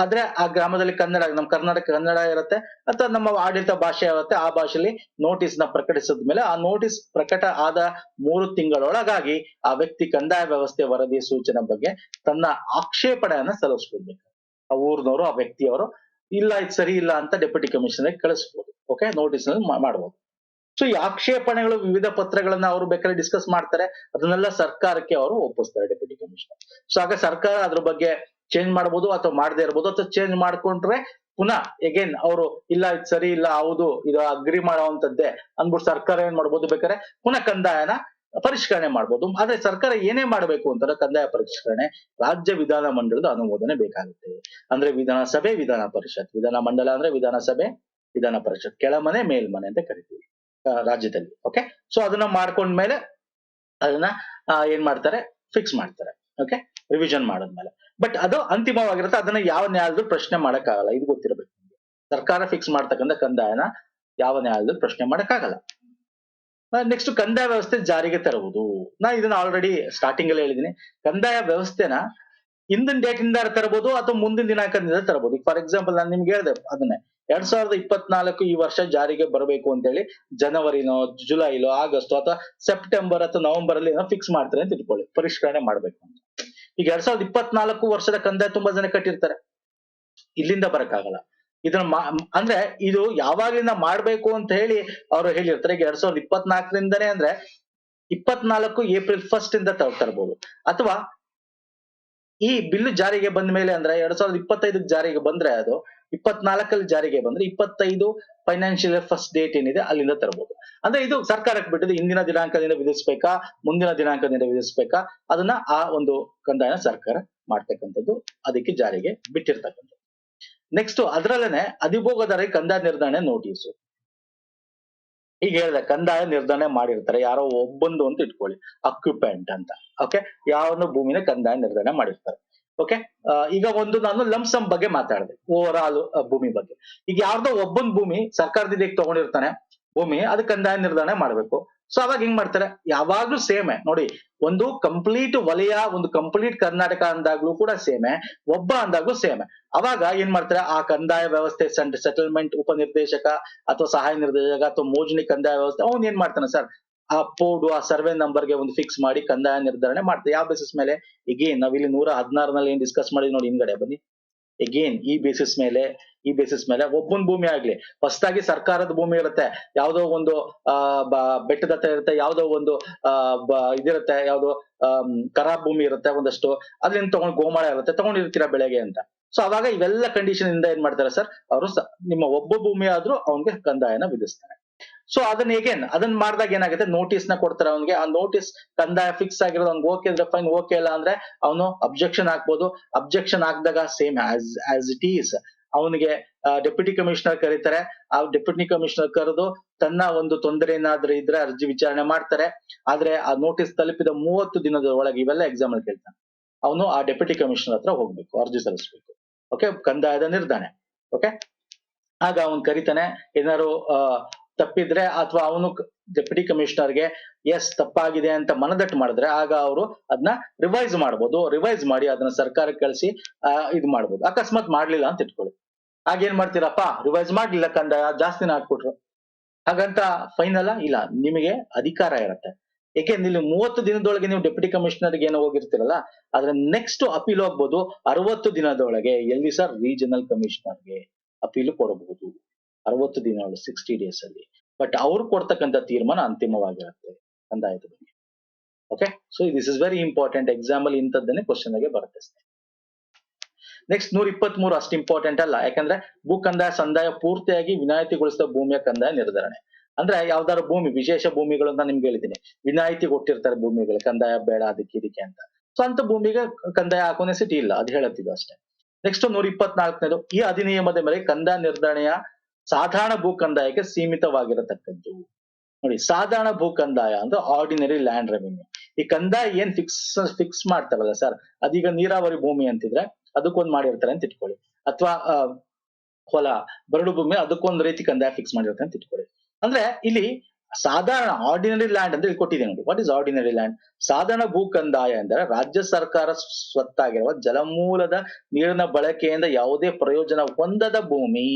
[SPEAKER 1] ಆದ್ರೆ ಆ ಗ್ರಾಮದಲ್ಲಿ ಕನ್ನಡ ನಮ್ಮ ಕರ್ನಾಟಕ ಕನ್ನಡ ಇರುತ್ತೆ, ಅಥವಾ ನಮ್ಮ ಆಡಳಿತ ಭಾಷೆ ಇರುತ್ತೆ, ಆ ಭಾಷೆಯಲ್ಲಿ ನೋಟಿಸ್ನ ಪ್ರಕಟಿಸಿದ ಮೇಲೆ ಆ ನೋಟಿಸ್ ಪ್ರಕಟ ಆದ ಮೂರು ತಿಂಗಳೊಳಗಾಗಿ ಆ ವ್ಯಕ್ತಿ ಕಂದಾಯ ವ್ಯವಸ್ಥೆ ವರದಿ ಸೂಚನೆ ಬಗ್ಗೆ ತನ್ನ ಆಕ್ಷೇಪಣೆಯನ್ನ ಸಲ್ಲಿಸ್ಕೊಡ್ಬೇಕು. ಆ ಊರಿನವರು, ಆ ವ್ಯಕ್ತಿಯವರು, ಇಲ್ಲ ಇದು ಸರಿ ಇಲ್ಲ ಅಂತ ಡೆಪ್ಯೂಟಿ ಕಮಿಷನರ್ ಕಳಿಸ್ಬೋದು ಓಕೆ ನೋಟಿಸ್ ಮಾಡ್ಬೋದು. ಸೊ ಈ ಆಕ್ಷೇಪಣೆಗಳು ವಿವಿಧ ಪತ್ರಗಳನ್ನ ಅವರು ಬೇಕಾದ್ರೆ ಡಿಸ್ಕಸ್ ಮಾಡ್ತಾರೆ, ಅದನ್ನೆಲ್ಲ ಸರ್ಕಾರಕ್ಕೆ ಅವರು ಒಪ್ಪಿಸ್ತಾರೆ ಡೆಪ್ಯೂಟಿ ಕಮಿಷನರ್ ಸೊ ಆಗ ಸರ್ಕಾರ ಅದ್ರ ಬಗ್ಗೆ ಚೇಂಜ್ ಮಾಡ್ಬೋದು ಅಥವಾ ಮಾಡದೇ ಇರ್ಬೋದು ಅಥವಾ ಚೇಂಜ್ ಮಾಡ್ಕೊಂಡ್ರೆ ಪುನಃ ಎಗೇನ್ ಅವರು, ಇಲ್ಲ ಇದು ಸರಿ, ಇಲ್ಲ ಹೌದು, ಇದು ಅಗ್ರಿ ಮಾಡುವಂತದ್ದೇ ಅಂದ್ಬಿಟ್ಟು ಸರ್ಕಾರ ಏನ್ ಮಾಡ್ಬೋದು ಬೇಕಾದ್ರೆ ಪುನಃ ಕಂದಾಯನ ಪರಿಷ್ಕರಣೆ ಮಾಡ್ಬೋದು. ಆದ್ರೆ ಸರ್ಕಾರ ಏನೇ ಮಾಡಬೇಕು ಅಂತಂದ್ರೆ ಕಂದಾಯ ಪರಿಷ್ಕರಣೆ ರಾಜ್ಯ ವಿಧಾನ ಮಂಡಲದ ಅನುಮೋದನೆ ಬೇಕಾಗುತ್ತೆ. ಅಂದ್ರೆ ವಿಧಾನಸಭೆ ವಿಧಾನ ಪರಿಷತ್, ವಿಧಾನ ಮಂಡಲ ಅಂದ್ರೆ ವಿಧಾನಸಭೆ ವಿಧಾನ ಪರಿಷತ್, ಕೆಳಮನೆ, ಮೇಲ್ಮನೆ ಅಂತ ಕರಿತೀವಿ ರಾಜ್ಯದಲ್ಲಿ ಓಕೆ ಸೊ ಅದನ್ನ ಮಾಡ್ಕೊಂಡ್ಮೇಲೆ ಅದನ್ನ ಏನ್ ಮಾಡ್ತಾರೆ? ಫಿಕ್ಸ್ ಮಾಡ್ತಾರೆ. ಓಕೆ ರಿವಿಷನ್ ಮಾಡಿದ್ಮೇಲೆ. ಬಟ್ ಅದು ಅಂತಿಮವಾಗಿರುತ್ತೆ. ಅದನ್ನ ಯಾವ ನ್ಯಾಯಾಲಯದ ಪ್ರಶ್ನೆ ಮಾಡಕ್ಕಾಗಲ್ಲ. ಇದು ಗೊತ್ತಿರಬೇಕು. ಸರ್ಕಾರ ಫಿಕ್ಸ್ ಮಾಡ್ತಕ್ಕಂಥ ಕಂದಾಯನ ಯಾವ ನ್ಯಾಯಾಲಯದಲ್ಲಿ ಪ್ರಶ್ನೆ ಮಾಡಕ್ಕಾಗಲ್ಲ. ನೆಕ್ಸ್ಟ್ ಕಂದಾಯ ವ್ಯವಸ್ಥೆ ಜಾರಿಗೆ ತರುವುದು. ನಾ ಇದನ್ನ ಆಲ್ರೆಡಿ ಸ್ಟಾರ್ಟಿಂಗ್ ಅಲ್ಲಿ ಹೇಳಿದೀನಿ. ಕಂದಾಯ ವ್ಯವಸ್ಥೆನ ಹಿಂದಿನ ಡೇಟ್ ಇಂದ ತರಬಹುದು ಅಥವಾ ಮುಂದಿನ ದಿನಾಂಕದಿಂದ ತರಬಹುದು ಫಾರ್ ಎಕ್ಸಾಂಪಲ್ ನಾನು ನಿಮ್ಗೆ ಹೇಳಿದೆ ಅದನ್ನೇ. ಎರಡ್ ಸಾವಿರದ ಇಪ್ಪತ್ನಾಲ್ಕು ಈ ವರ್ಷ ಜಾರಿಗೆ ಬರಬೇಕು ಅಂತ ಹೇಳಿ ಜನವರಿನೋ, ಜುಲೈಲೋ, ಆಗಸ್ಟ್ ಅಥವಾ ಸೆಪ್ಟೆಂಬರ್ ಅಥವಾ ನವೆಂಬರ್ ಅಲ್ಲಿ ಏನೋ ಫಿಕ್ಸ್ ಮಾಡ್ತಾರೆ ಅಂತ ಇಟ್ಕೊಳ್ಳಿ, ಪರಿಷ್ಕರಣೆ ಮಾಡ್ಬೇಕು ಅಂತ. ಈಗ ಎರಡ್ ಸಾವಿರದ ಇಪ್ಪತ್ನಾಲ್ಕು ವರ್ಷದ ಕಂದಾಯ ತುಂಬಾ ಜನ ಕಟ್ಟಿರ್ತಾರೆ. ಇಲ್ಲಿಂದ ಬರಕ್ಕಾಗಲ್ಲ. ಇದನ್ನ ಅಂದ್ರೆ ಇದು ಯಾವಾಗ್ಲಿಂದ ಮಾಡ್ಬೇಕು ಅಂತ ಹೇಳಿ ಅವರು ಹೇಳಿರ್ತಾರೆ. ಈಗ ಎರಡ್ ಸಾವಿರದ ಇಪ್ಪತ್ನಾಲ್ಕರಿಂದನೇ ಅಂದ್ರೆ ಇಪ್ಪತ್ನಾಲ್ಕು ಏಪ್ರಿಲ್ ಫಸ್ಟ್ ಇಂದ ತರ್ಬೋದು. ಅಥವಾ ಈ ಬಿಲ್ ಜಾರಿಗೆ ಬಂದ ಮೇಲೆ ಅಂದ್ರೆ ಎರಡ್ ಸಾವಿರದ ಇಪ್ಪತ್ತೈದಕ್ಕೆ ಜಾರಿಗೆ ಬಂದ್ರೆ ಅದು ಇಪ್ಪತ್ನಾಲ್ಕಲ್ಲಿ ಜಾರಿಗೆ ಬಂದ್ರೆ ಇಪ್ಪತ್ತೈದು ಫೈನಾನ್ಷಿಯಲ್ ಫಸ್ಟ್ ಡೇಟ್ ಏನಿದೆ ಅಲ್ಲಿಂದ ತರಬಹುದು ಅಂದ್ರೆ ಇದು ಸರ್ಕಾರಕ್ಕೆ ಬಿಟ್ಟಿದ್ದು ಇಂದಿನ ದಿನಾಂಕದಿಂದ ವಿಧಿಸ್ಬೇಕಾ, ಮುಂದಿನ ದಿನಾಂಕದಿಂದ ವಿಧಿಸ್ಬೇಕಾ, ಅದನ್ನ ಆ ಒಂದು ಕಂದಾಯ ಸರ್ಕಾರ ಮಾಡ್ತಕ್ಕಂಥದ್ದು, ಅದಕ್ಕೆ ಜಾರಿಗೆ ಬಿಟ್ಟಿರ್ತಕ್ಕಂಥದ್ದು. ನೆಕ್ಸ್ಟ್ ಅದರಲ್ಲೇನೆ ಅಧಿಭೋಗದಾರಿ ಕಂದಾಯ ನಿರ್ಧಾರಣೆ ನೋಟಿಸು ಈಗ ಹೇಳಿದೆ, ಕಂದಾಯ ನಿರ್ಧಾರಣೆ ಮಾಡಿರ್ತಾರೆ, ಯಾರೋ ಒಬ್ಬಂದು ಅಂತ ಇಟ್ಕೊಳ್ಳಿ ಅಕ್ಯುಪೆಂಟ್ ಅಂತ. ಓಕೆ ಯಾವನು ಭೂಮಿನ ಕಂದಾಯ ನಿರ್ಧಾರಣೆ ಮಾಡಿರ್ತಾರೆ. ಓಕೆ ಈಗ ಒಂದು ನಾನು ಲಂಸಮ್ ಬಗ್ಗೆ ಮಾತಾಡಿದೆ ಓವರ್ ಆಲ್ ಭೂಮಿ ಬಗ್ಗೆ. ಈಗ ಯಾರ್ದೋ ಒಬ್ಬನ್ ಭೂಮಿ ಸರ್ಕಾರದಿಂದ ಈಗ ತಗೊಂಡಿರ್ತಾನೆ, ಭೂಮಿ ಅದಕ್ಕೆ ಕಂದಾಯ ನಿರ್ಧಾರಣೆ ಮಾಡ್ಬೇಕು. ಸೊ ಅವಾಗ ಹೆಂಗ್ ಮಾಡ್ತಾರೆ? ಯಾವಾಗ್ಲೂ ಸೇಮೆ. ನೋಡಿ, ಒಂದು ಕಂಪ್ಲೀಟ್ ವಲಯ, ಒಂದು ಕಂಪ್ಲೀಟ್ ಕರ್ನಾಟಕ ಅಂದಾಗ್ಲೂ ಕೂಡ ಸೇಮೆ, ಒಬ್ಬ ಅಂದಾಗ್ಲೂ ಸೇಮೆ. ಅವಾಗ ಏನ್ ಮಾಡ್ತಾರೆ? ಆ ಕಂದಾಯ ವ್ಯವಸ್ಥೆ ಸೆಟಲ್ಮೆಂಟ್ ಉಪನಿರ್ದೇಶಕ ಅಥವಾ ಸಹಾಯ ನಿರ್ದೇಶಕ ಅಥವಾ ಮೋಜನಿ ಕಂದಾಯ ವ್ಯವಸ್ಥೆ, ಅವ್ನ್ ಏನ್ ಮಾಡ್ತಾನೆ ಸರ್? ಆ ಕೋಡ್ ಆ ಸರ್ವೆ ನಂಬರ್ಗೆ ಒಂದು ಫಿಕ್ಸ್ ಮಾಡಿ ಕಂದಾಯ ನಿರ್ಧಾರಣೆ ಮಾಡ್ತಾರೆ. ಯಾವ ಬೇಸಿಸ್ ಮೇಲೆ? ಎಗೇನ್ ನಾವಿಲ್ಲಿ ನೂರ ಹದಿನಾರನಲ್ಲಿ ಏನ್ ಡಿಸ್ಕಸ್ ಮಾಡಿದ್ವಿ ನೋಡಿ ಹಿಂದ್ಗಡೆ ಬನ್ನಿ. ಎಗೇನ್ ಈ ಬೇಸಿಸ್ ಮೇಲೆ, ಈ ಬೇಸಿಸ್ ಮೇಲೆ ಒಬ್ಬನ್ ಭೂಮಿ ಆಗ್ಲಿ. ಹೊಸದಾಗಿ ಸರ್ಕಾರದ ಭೂಮಿ ಇರುತ್ತೆ. ಯಾವ್ದೋ ಒಂದು, ಆ ಬೆಟ್ಟದ ಇರುತ್ತೆ. ಯಾವ್ದೋ ಒಂದು, ಆ ಇದಿರುತ್ತೆ. ಯಾವ್ದೋ ಖರಾಬ್ ಭೂಮಿ ಇರುತ್ತೆ ಒಂದಷ್ಟು. ಅದ್ರಿಂದ ತಗೊಂಡ್ ಗೋಮಾಳ ಇರುತ್ತೆ. ತಗೊಂಡಿರ್ತೀರಾ ಬೆಳೆಗೆ ಅಂತ. ಸೊ ಅವಾಗ ಇವೆಲ್ಲ ಕಂಡೀಷನ್ ಇಂದ ಏನ್ ಮಾಡ್ತಾರೆ ಸರ್? ಅವರು ನಿಮ್ಮ ಒಬ್ಬ ಭೂಮಿ ಆದ್ರೂ ಅವನ್ಗೆ ಕಂದಾಯನ ವಿಧಿಸ್ತಾರೆ. ಸೊ ಅದನ್ನ ಹೇಗೇನ್ ಅದನ್ನ ಮಾಡಿದಾಗ ಏನಾಗುತ್ತೆ? ನೋಟಿಸ್ನ ಕೊಡ್ತಾರೆ ಅವನಿಗೆ. ಆ ನೋಟಿಸ್ ಕಂದಾಯ ಫಿಕ್ಸ್ ಆಗಿರೋದು, ಅವ್ನಿಗೆ ಓಕೆ ಇದ್ರೆ ಫೈನ್ ಓಕೆ ಇಲ್ಲ ಅಂದ್ರೆ ಅವನು ಅಬ್ಜೆಕ್ಷನ್ ಹಾಕ್ಬೋದು. ಅಬ್ಜೆಕ್ಷನ್ ಹಾಕಿದಾಗ same as as it is ಅವನಿಗೆ ಡೆಪ್ಯೂಟಿ ಕಮಿಷನರ್ ಕರೀತಾರೆ. ಆ ಡೆಪ್ಯೂಟಿ ಕಮಿಷನರ್ ಕರೆದು ತನ್ನ ಒಂದು ತೊಂದರೆ ಏನಾದ್ರೂ ಇದ್ರೆ ಅರ್ಜಿ ವಿಚಾರಣೆ ಮಾಡ್ತಾರೆ. ಆದ್ರೆ ಆ ನೋಟಿಸ್ ತಲುಪಿದ ಮೂವತ್ತು ದಿನದ ಒಳಗೆ ಇವೆಲ್ಲ ಎಕ್ಸಾಮ್ ಅಲ್ಲಿ ಕೇಳ್ತಾನೆ. ಅವನು ಆ ಡೆಪ್ಯೂಟಿ ಕಮಿಷನರ್ ಹತ್ರ ಹೋಗ್ಬೇಕು, ಅರ್ಜಿ ಸಲ್ಲಿಸ್ಬೇಕು. ಓಕೆ ಕಂದಾಯದ ನಿರ್ಧಾರಣೆ ಓಕೆ ಆಗ ಅವನ್ ಕರಿತಾನೆ ಏನಾರು ತಪ್ಪಿದ್ರೆ ಅಥವಾ ಅವನು ಡೆಪ್ಯೂಟಿ ಕಮಿಷನರ್ಗೆ ಎಸ್ ತಪ್ಪಾಗಿದೆ ಅಂತ ಮನದಟ್ಟು ಮಾಡಿದ್ರೆ ಆಗ ಅವರು ಅದನ್ನ ರಿವೈಸ್ ಮಾಡ್ಬೋದು. ರಿವೈಸ್ ಮಾಡಿ ಅದನ್ನ ಸರ್ಕಾರಕ್ಕೆ ಕಳಿಸಿ ಇದು ಮಾಡ್ಬೋದು. ಅಕಸ್ಮಾತ್ ಮಾಡ್ಲಿಲ್ಲ ಅಂತ ಇಟ್ಕೊಳ್ಳಿ. ಆಗ ಏನ್ ಮಾಡ್ತೀರಪ್ಪ? ರಿವೈಸ್ ಮಾಡ್ಲಿಲ್ಲ ಕಂದ ಜಾಸ್ತಿನ ಹಾಕ್ಬಿಟ್ರು. ಹಾಗಂತ ಫೈನಲ್ ಇಲ್ಲ. ನಿಮಗೆ ಅಧಿಕಾರ ಇರುತ್ತೆ. ಏಕೆ ಇಲ್ಲಿ ಮೂವತ್ತು ದಿನದೊಳಗೆ ನೀವು ಡೆಪ್ಯೂಟಿ ಕಮಿಷನರ್ಗೆ ಏನೋ ಹೋಗಿರ್ತೀರಲ್ಲ, ಆದ್ರೆ ನೆಕ್ಸ್ಟ್ ಅಪೀಲ್ ಹೋಗ್ಬೋದು ಅರವತ್ತು ದಿನದೊಳಗೆ. ಎಲ್ಲಿ ಸರ್? ರೀಜನಲ್ ಕಮಿಷನರ್ಗೆ ಅಪೀಲು ಕೊಡಬಹುದು. ಅರವತ್ತು ದಿನಗಳು ಸಿಕ್ಸ್ಟಿ ಡೇಸ್ ಅಲ್ಲಿ. ಬಟ್ ಅವ್ರು ಕೊಡ್ತಕ್ಕಂಥ ತೀರ್ಮಾನ ಅಂತಿಮವಾಗಿರುತ್ತೆ ಕಂದಾಯದ ಬಗ್ಗೆ. Okay so this is very important example ಇಂಥದ್ದನ್ನೇ question ಆಗಿ ಬರುತ್ತೆ ನೆಕ್ಸ್ಟ್ ನೂರ ಇಪ್ಪತ್ತ್ ಮೂರು ಅಷ್ಟು ಇಂಪಾರ್ಟೆಂಟ್ ಅಲ್ಲ. ಯಾಕಂದ್ರೆ ಭೂ ಕಂದಾಯ, ಸಂದಾಯ ಪೂರ್ತಿಯಾಗಿ ವಿನಾಯಿತಿಗೊಳಿಸಿದ ಭೂಮಿಯ ಕಂದಾಯ ನಿರ್ಧಾರಣೆ. ಅಂದ್ರೆ ಯಾವ್ದಾದ್ರು ಭೂಮಿ, ವಿಶೇಷ ಭೂಮಿಗಳು ಅಂತ ನಿಮ್ಗೆ ಹೇಳಿದ್ದೀನಿ. ವಿನಾಯಿತಿ ಕೊಟ್ಟಿರ್ತಾರೆ ಭೂಮಿಗಳು, ಕಂದಾಯ ಬೇಡ, ಅದಕ್ಕೆ ಇದಕ್ಕೆ ಅಂತ. ಸೊ ಅಂತ ಭೂಮಿಗೆ ಕಂದಾಯ ಹಾಕೋನೇ ಸಿಟಿ ಇಲ್ಲ. ಅದು ಹೇಳುತ್ತಿದ್ದು ಅಷ್ಟೇ. ನೆಕ್ಸ್ಟ್ ನೂರ ಇಪ್ಪತ್ನಾಲ್ಕನೇದು ಈ ಅಧಿನಿಯಮದ ಮೇಲೆ ಕಂದಾಯ ನಿರ್ಧರಣೆಯ ಸಾಧಾರಣ ಭೂ ಕಂದಾಯಕ್ಕೆ ಸೀಮಿತವಾಗಿರತಕ್ಕದ್ದು. ನೋಡಿ, ಸಾಧಾರಣ ಭೂ ಕಂದಾಯ ಅಂದ್ರೆ ಆರ್ಡಿನರಿ ಲ್ಯಾಂಡ್ ರೆವಿನ್ಯೂ ಈ ಕಂದಾಯ ಏನ್ ಫಿಕ್ಸ್ ಫಿಕ್ಸ್ ಮಾಡ್ತಾರಲ್ಲ ಸರ್ ಅದೀಗ ನೀರಾವರಿ ಭೂಮಿ ಅಂತಿದ್ರೆ ಅದಕ್ಕೊಂದ್ ಮಾಡಿರ್ತಾರೆ ಅಂತ ಇಟ್ಕೊಳ್ಳಿ. ಅಥವಾ ಹೊಲ, ಬರಡು ಭೂಮಿ ಅದಕ್ಕೊಂದ್ ರೀತಿ ಕಂದಾಯ ಫಿಕ್ಸ್ ಮಾಡಿರ್ತಾರೆ ಅಂತ ಇಟ್ಕೊಳ್ಳಿ. ಅಂದ್ರೆ ಇಲ್ಲಿ ಸಾಧಾರಣ ಆರ್ಡಿನರಿ ಲ್ಯಾಂಡ್ ಅಂತ ಇಲ್ಲಿ ಕೊಟ್ಟಿದೆ ನೋಡಿ. ವಾಟ್ ಇಸ್ ಆರ್ಡಿನರಿ ಲ್ಯಾಂಡ್ ಸಾಧಾರಣ ಭೂ ಕಂದಾಯ ಎಂದರೆ ರಾಜ್ಯ ಸರ್ಕಾರ ಸ್ವತ್ತಾಗಿರುವ ಜಲಮೂಲದ ನೀರಿನ ಬಳಕೆಯಿಂದ ಯಾವುದೇ ಪ್ರಯೋಜನ ಹೊಂದದ ಭೂಮಿ.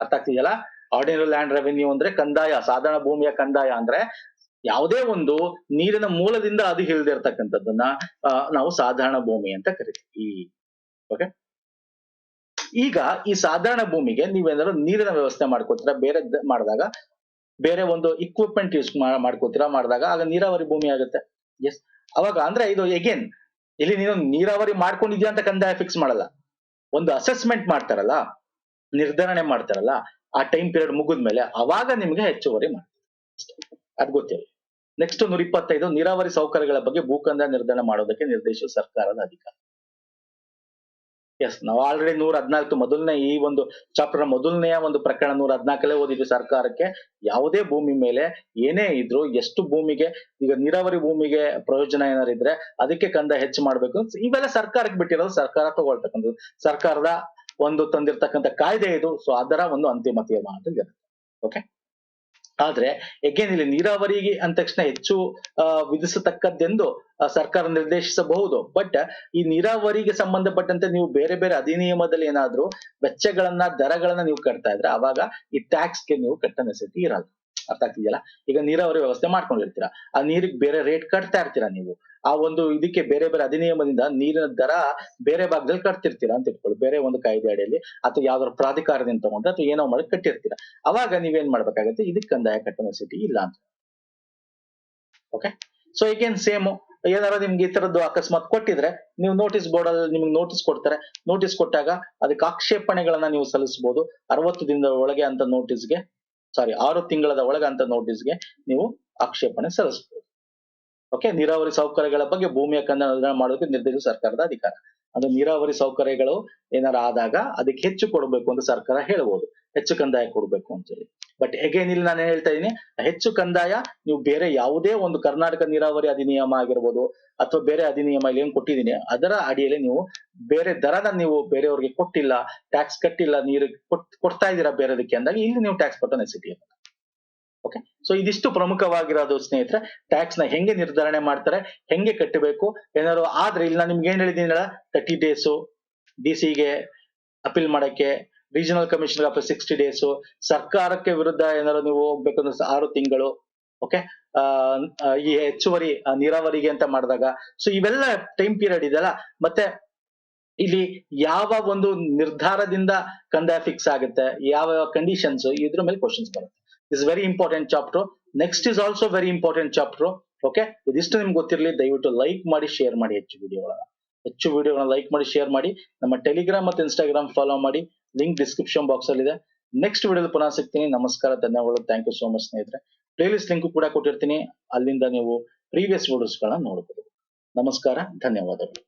[SPEAKER 1] ಅರ್ಥ ಆಗ್ತಿದೆಯಲ್ಲ? ಆರ್ಡಿನರಿ ಲ್ಯಾಂಡ್ ರೆವೆನ್ಯೂ ಅಂದ್ರೆ ಕಂದಾಯ, ಸಾಧಾರಣ ಭೂಮಿಯ ಕಂದಾಯ ಅಂದ್ರೆ ಯಾವುದೇ ಒಂದು ನೀರಿನ ಮೂಲದಿಂದ ಅದು ಹಿಡಿದಿರ್ತಕ್ಕಂಥದ್ದನ್ನ ನಾವು ಸಾಧಾರಣ ಭೂಮಿ ಅಂತ ಕರಿತೀವಿ. ಓಕೆ ಈಗ ಈ ಸಾಧಾರಣ ಭೂಮಿಗೆ ನೀವೇನಾದ್ರು ನೀರಿನ ವ್ಯವಸ್ಥೆ ಮಾಡ್ಕೋತೀರಾ? ಬೇರೆ ಮಾಡಿದಾಗ, ಬೇರೆ ಒಂದು ಇಕ್ವಿಪ್ಮೆಂಟ್ ಯೂಸ್ ಮಾಡ್ಕೋತೀರಾ? ಮಾಡಿದಾಗ ಆಗ ನೀರಾವರಿ ಭೂಮಿ ಆಗುತ್ತೆ. ಎಸ್ ಅವಾಗ ಅಂದ್ರೆ ಇದು ಎಗೇನ್ ಇಲ್ಲಿ ನೀನು ನೀರಾವರಿ ಮಾಡ್ಕೊಂಡಿದ್ಯಾ ಅಂತ ಕಂದಾಯ ಫಿಕ್ಸ್ ಮಾಡಲ್ಲ. ಒಂದು ಅಸೆಸ್ಮೆಂಟ್ ಮಾಡ್ತಾರಲ್ಲ? ನಿರ್ಧರಣೆ ಮಾಡ್ತಾರಲ್ಲ, ಆ ಟೈಮ್ ಪೀರಿಯಡ್ ಮುಗಿದ್ಮೇಲೆ ಅವಾಗ ನಿಮ್ಗೆ ಹೆಚ್ಚುವರಿ ಮಾಡ್ತಾರೆ. ಅದ್ ಗೊತ್ತಿಲ್ಲ. ನೆಕ್ಸ್ಟ್ ನೂರ ಇಪ್ಪತ್ತೈದು ನೀರಾವರಿ ಸೌಕರ್ಯಗಳ ಬಗ್ಗೆ ಭೂಖಂಡ ನಿರ್ಧರಣೆ ಮಾಡೋದಕ್ಕೆ ನಿರ್ದೇಶಿಸುವ ಸರ್ಕಾರದ ಅಧಿಕಾರ. ಎಸ್ ನಾವು ಆಲ್ರೆಡಿ ನೂರ ಹದಿನಾಲ್ಕು ಮೊದಲನೇ ಈ ಒಂದು ಚಾಪ್ಟರ್ ಮೊದಲನೆಯ ಒಂದು ಪ್ರಕರಣ ನೂರ ಹದಿನಾಲ್ಕಲ್ಲೇ ಓದಿದ್ವಿ ಸರ್ಕಾರಕ್ಕೆ. ಯಾವುದೇ ಭೂಮಿ ಮೇಲೆ ಏನೇ ಇದ್ರು ಎಷ್ಟು ಭೂಮಿಗೆ, ಈಗ ನೀರಾವರಿ ಭೂಮಿಗೆ ಪ್ರಯೋಜನ ಏನಾರಿದ್ರೆ ಅದಕ್ಕೆ ಕಂದ ಹೆಚ್ಚು ಮಾಡ್ಬೇಕು. ಇವೆಲ್ಲ ಸರ್ಕಾರಕ್ಕೆ ಬಿಟ್ಟಿರೋದು ಸರ್ಕಾರ ತಗೊಳ್ತಕ್ಕಂಥದ್ದು. ಸರ್ಕಾರದ ಒಂದು ತಂದಿರ್ತಕ್ಕಂಥ ಕಾಯ್ದೆ ಇದು. ಸೊ ಅದರ ಒಂದು ಅಂತಿಮ ತೀರ್ಮಾನ ಅಂತ ಓಕೆ ಆದ್ರೆ ಎಗೇನ್ ಇಲ್ಲಿ ನೀರಾವರಿಗೆ ಅಂದ ತಕ್ಷಣ ಹೆಚ್ಚು ವಿಧಿಸತಕ್ಕದ್ದೆಂದು ಸರ್ಕಾರ ನಿರ್ದೇಶಿಸಬಹುದು. ಬಟ್ ಈ ನೀರಾವರಿಗೆ ಸಂಬಂಧಪಟ್ಟಂತೆ ನೀವು ಬೇರೆ ಬೇರೆ ಅಧಿನಿಯಮದಲ್ಲಿ ಏನಾದ್ರೂ ವೆಚ್ಚಗಳನ್ನ, ದರಗಳನ್ನ ನೀವು ಕಟ್ತಾ ಇದ್ರೆ, ಅವಾಗ ಈ ಟ್ಯಾಕ್ಸ್ಗೆ ನೀವು ಕಟ್ಟ ನೆಸತಿ ಇರಲ್ಲ. ಅರ್ಥ ಆಗ್ತಿದೆಯಲ್ಲ? ಈಗ ನೀರಾವರಿ ವ್ಯವಸ್ಥೆ ಮಾಡ್ಕೊಂಡಿರ್ತೀರಾ. ಆ ನೀರಿಗೆ ಬೇರೆ ರೇಟ್ ಕಟ್ತಾ ಇರ್ತೀರಾ ನೀವು. ಆ ಒಂದು ಇದಕ್ಕೆ ಬೇರೆ ಬೇರೆ ಅಧಿನಿಯಮದಿಂದ ನೀರಿನ ದರ ಬೇರೆ ಭಾಗದಲ್ಲಿ ಕಟ್ತಿರ್ತೀರಾ ಅಂತ ಇಟ್ಕೊಳ್ಳಿ. ಬೇರೆ ಒಂದು ಕಾಯ್ದೆ ಅಡಿಯಲ್ಲಿ ಅಥವಾ ಯಾವ್ದಾದ್ರು ಪ್ರಾಧಿಕಾರದಿಂದ ತಗೊಂಡ್ರೆ ಅಥವಾ ಏನೋ ಮಾಡಿ ಕಟ್ಟಿರ್ತೀರಾ. ಅವಾಗ ನೀವೇನ್ ಮಾಡ್ಬೇಕಾಗತ್ತೆ? ಇದಕ್ಕೆ ಕಂದಾಯ ಕಟ್ಟಣ ಸಿಟಿ ಇಲ್ಲ ಅಂತ. ಓಕೆ ಸೊ ಈಗೇನ್ ಸೇಮ್ ಏನಾರ ನಿಮ್ಗೆ ಈ ತರದ್ದು ಅಕಸ್ಮಾತ್ ಕೊಟ್ಟಿದ್ರೆ ನೀವು ನೋಟಿಸ್ ಬೋರ್ಡ್ ಅಲ್ಲಿ ನಿಮ್ಗೆ ನೋಟಿಸ್ ಕೊಡ್ತಾರೆ. ನೋಟಿಸ್ ಕೊಟ್ಟಾಗ ಅದಕ್ಕೆ ಆಕ್ಷೇಪಣೆಗಳನ್ನ ನೀವು ಸಲ್ಲಿಸಬಹುದು ಅರವತ್ತು ದಿನದ ಒಳಗೆ ಅಂತ ನೋಟಿಸ್ಗೆ ಸಾರಿ ಆರು ತಿಂಗಳದ ಒಳಗೆ ಅಂತ ನೋಟಿಸ್ಗೆ ನೀವು ಆಕ್ಷೇಪಣೆ ಸಲ್ಲಿಸಬಹುದು ಓಕೆ ನೀರಾವರಿ ಸೌಕರ್ಯಗಳ ಬಗ್ಗೆ ಭೂಮಿಯ ಕಂದ ನಿರ್ಧಾರ ಮಾಡೋದಕ್ಕೆ ನಿರ್ದೇಶ ಸರ್ಕಾರದ ಅಧಿಕಾರ. ಅಂದ್ರೆ ನೀರಾವರಿ ಸೌಕರ್ಯಗಳು ಏನಾರ ಆದಾಗ ಅದಕ್ಕೆ ಹೆಚ್ಚು ಕೊಡಬೇಕು ಅಂತ ಸರ್ಕಾರ ಹೇಳ್ಬೋದು. ಹೆಚ್ಚು ಕಂದಾಯ ಕೊಡಬೇಕು ಅಂತ ಹೇಳಿ. ಬಟ್ ಎಗೇನ್ ಇಲ್ಲಿ ನಾನು ಹೇಳ್ತಾ ಇದ್ದೀನಿ ಹೆಚ್ಚು ಕಂದಾಯ ನೀವು ಬೇರೆ ಯಾವುದೇ ಒಂದು ಕರ್ನಾಟಕ ನೀರಾವರಿ ಅಧಿನಿಯಮ ಆಗಿರ್ಬೋದು ಅಥವಾ ಬೇರೆ ಅಧಿನಿಯಮ ಇಲ್ಲಿ ಏನ್ ಕೊಟ್ಟಿದ್ದೀನಿ ಅದರ ಅಡಿಯಲ್ಲಿ ನೀವು ಬೇರೆ ದರನ ನೀವು ಬೇರೆಯವ್ರಿಗೆ ಕೊಟ್ಟಿಲ್ಲ ಟ್ಯಾಕ್ಸ್ ಕಟ್ಟಿಲ್ಲ ನೀರು ಕೊಡ್ತಾ ಇದ್ದೀರಾ ಬೇರೆದಕ್ಕೆ ಅಂದಾಗ ಇಲ್ಲಿ ನೀವು ಟ್ಯಾಕ್ಸ್ ಕಟ್ಟೋ ನೆಸಿಟಿ ಓಕೆ ಸೊ ಇದಿಷ್ಟು ಪ್ರಮುಖವಾಗಿರೋದು ಸ್ನೇಹಿತರೆ ಟ್ಯಾಕ್ಸ್ನ ಹೆಂಗೆ ನಿರ್ಧಾರಣೆ ಮಾಡ್ತಾರೆ, ಹೆಂಗೆ ಕಟ್ಟಬೇಕು, ಏನಾದ್ರು ಆದ್ರೆ ಇಲ್ಲಿ ನಾನು ನಿಮ್ಗೆ ಏನ್ ಹೇಳಿದೀನಿ ತರ್ಟಿ ಡೇಸು ಡಿ ಸಿಗೆ ಅಪೀಲ್ ಮಾಡಕ್ಕೆ regional commission of sixty days ಸರ್ಕಾರಕ್ಕೆ ವಿರುದ್ಧ ಏನಾದ್ರು ನೀವು ಹೋಗ್ಬೇಕು ಅಂದ್ರೆ ಆರು ತಿಂಗಳು ಓಕೆ ಈ ಹೆಚ್ಚುವರಿ ನೀರಾವರಿಗೆ ಅಂತ ಮಾಡಿದಾಗ. ಸೊ ಇವೆಲ್ಲ ಟೈಮ್ ಪೀರಿಯಡ್ ಇದೆಯಲ್ಲ ಮತ್ತೆ ಇಲ್ಲಿ ಯಾವ ಒಂದು ನಿರ್ಧಾರದಿಂದ ಕಂದಾಯ ಫಿಕ್ಸ್ ಆಗುತ್ತೆ, ಯಾವ ಯಾವ ಕಂಡೀಷನ್ಸ್ ಇದ್ರ ಮೇಲೆ ಕ್ವಶನ್ಸ್ ಬರುತ್ತೆ. Is very important chapter next is also very important chapter okay ಇದಿಷ್ಟು ನಿಮ್ಗೆ ಗೊತ್ತಿರಲಿ, ದಯವಿಟ್ಟು ಲೈಕ್ ಮಾಡಿ ಶೇರ್ ಮಾಡಿ ಹೆಚ್ಚು ವಿಡಿಯೋಗಳನ್ನ ಹೆಚ್ಚು ವಿಡಿಯೋಗಳನ್ನ ಲೈಕ್ ಮಾಡಿ ಶೇರ್ ಮಾಡಿ. ನಮ್ಮ ಟೆಲಿಗ್ರಾಮ್ ಮತ್ತು ಇನ್ಸ್ಟಾಗ್ರಾಮ್ ಫಾಲೋ ಮಾಡಿ. ಲಿಂಕ್ ಡಿಸ್ಕ್ರಿಪ್ಷನ್ ಬಾಕ್ಸ್ ಅಲ್ಲಿ ಇದೆ. ನೆಕ್ಸ್ಟ್ ವಿಡಿಯೋದಲ್ಲಿ ಪುನಃ ಸಿಗ್ತೀನಿ. ನಮಸ್ಕಾರ, ಧನ್ಯವಾದಗಳು. ಥ್ಯಾಂಕ್ ಯು ಸೋ ಮಚ್ ಸ್ನೇಹಿತರೆ. ಪ್ಲೇಲಿಸ್ಟ್ ಲಿಂಕ್ ಕೂಡ ಕೊಟ್ಟಿರ್ತೀನಿ. ಅಲ್ಲಿಂದ ನೀವು ಪ್ರೀವಿಯಸ್ ವಿಡಿಯೋಸ್ಗಳನ್ನ ನೋಡಬಹುದು ನಮಸ್ಕಾರ, ಧನ್ಯವಾದಗಳು.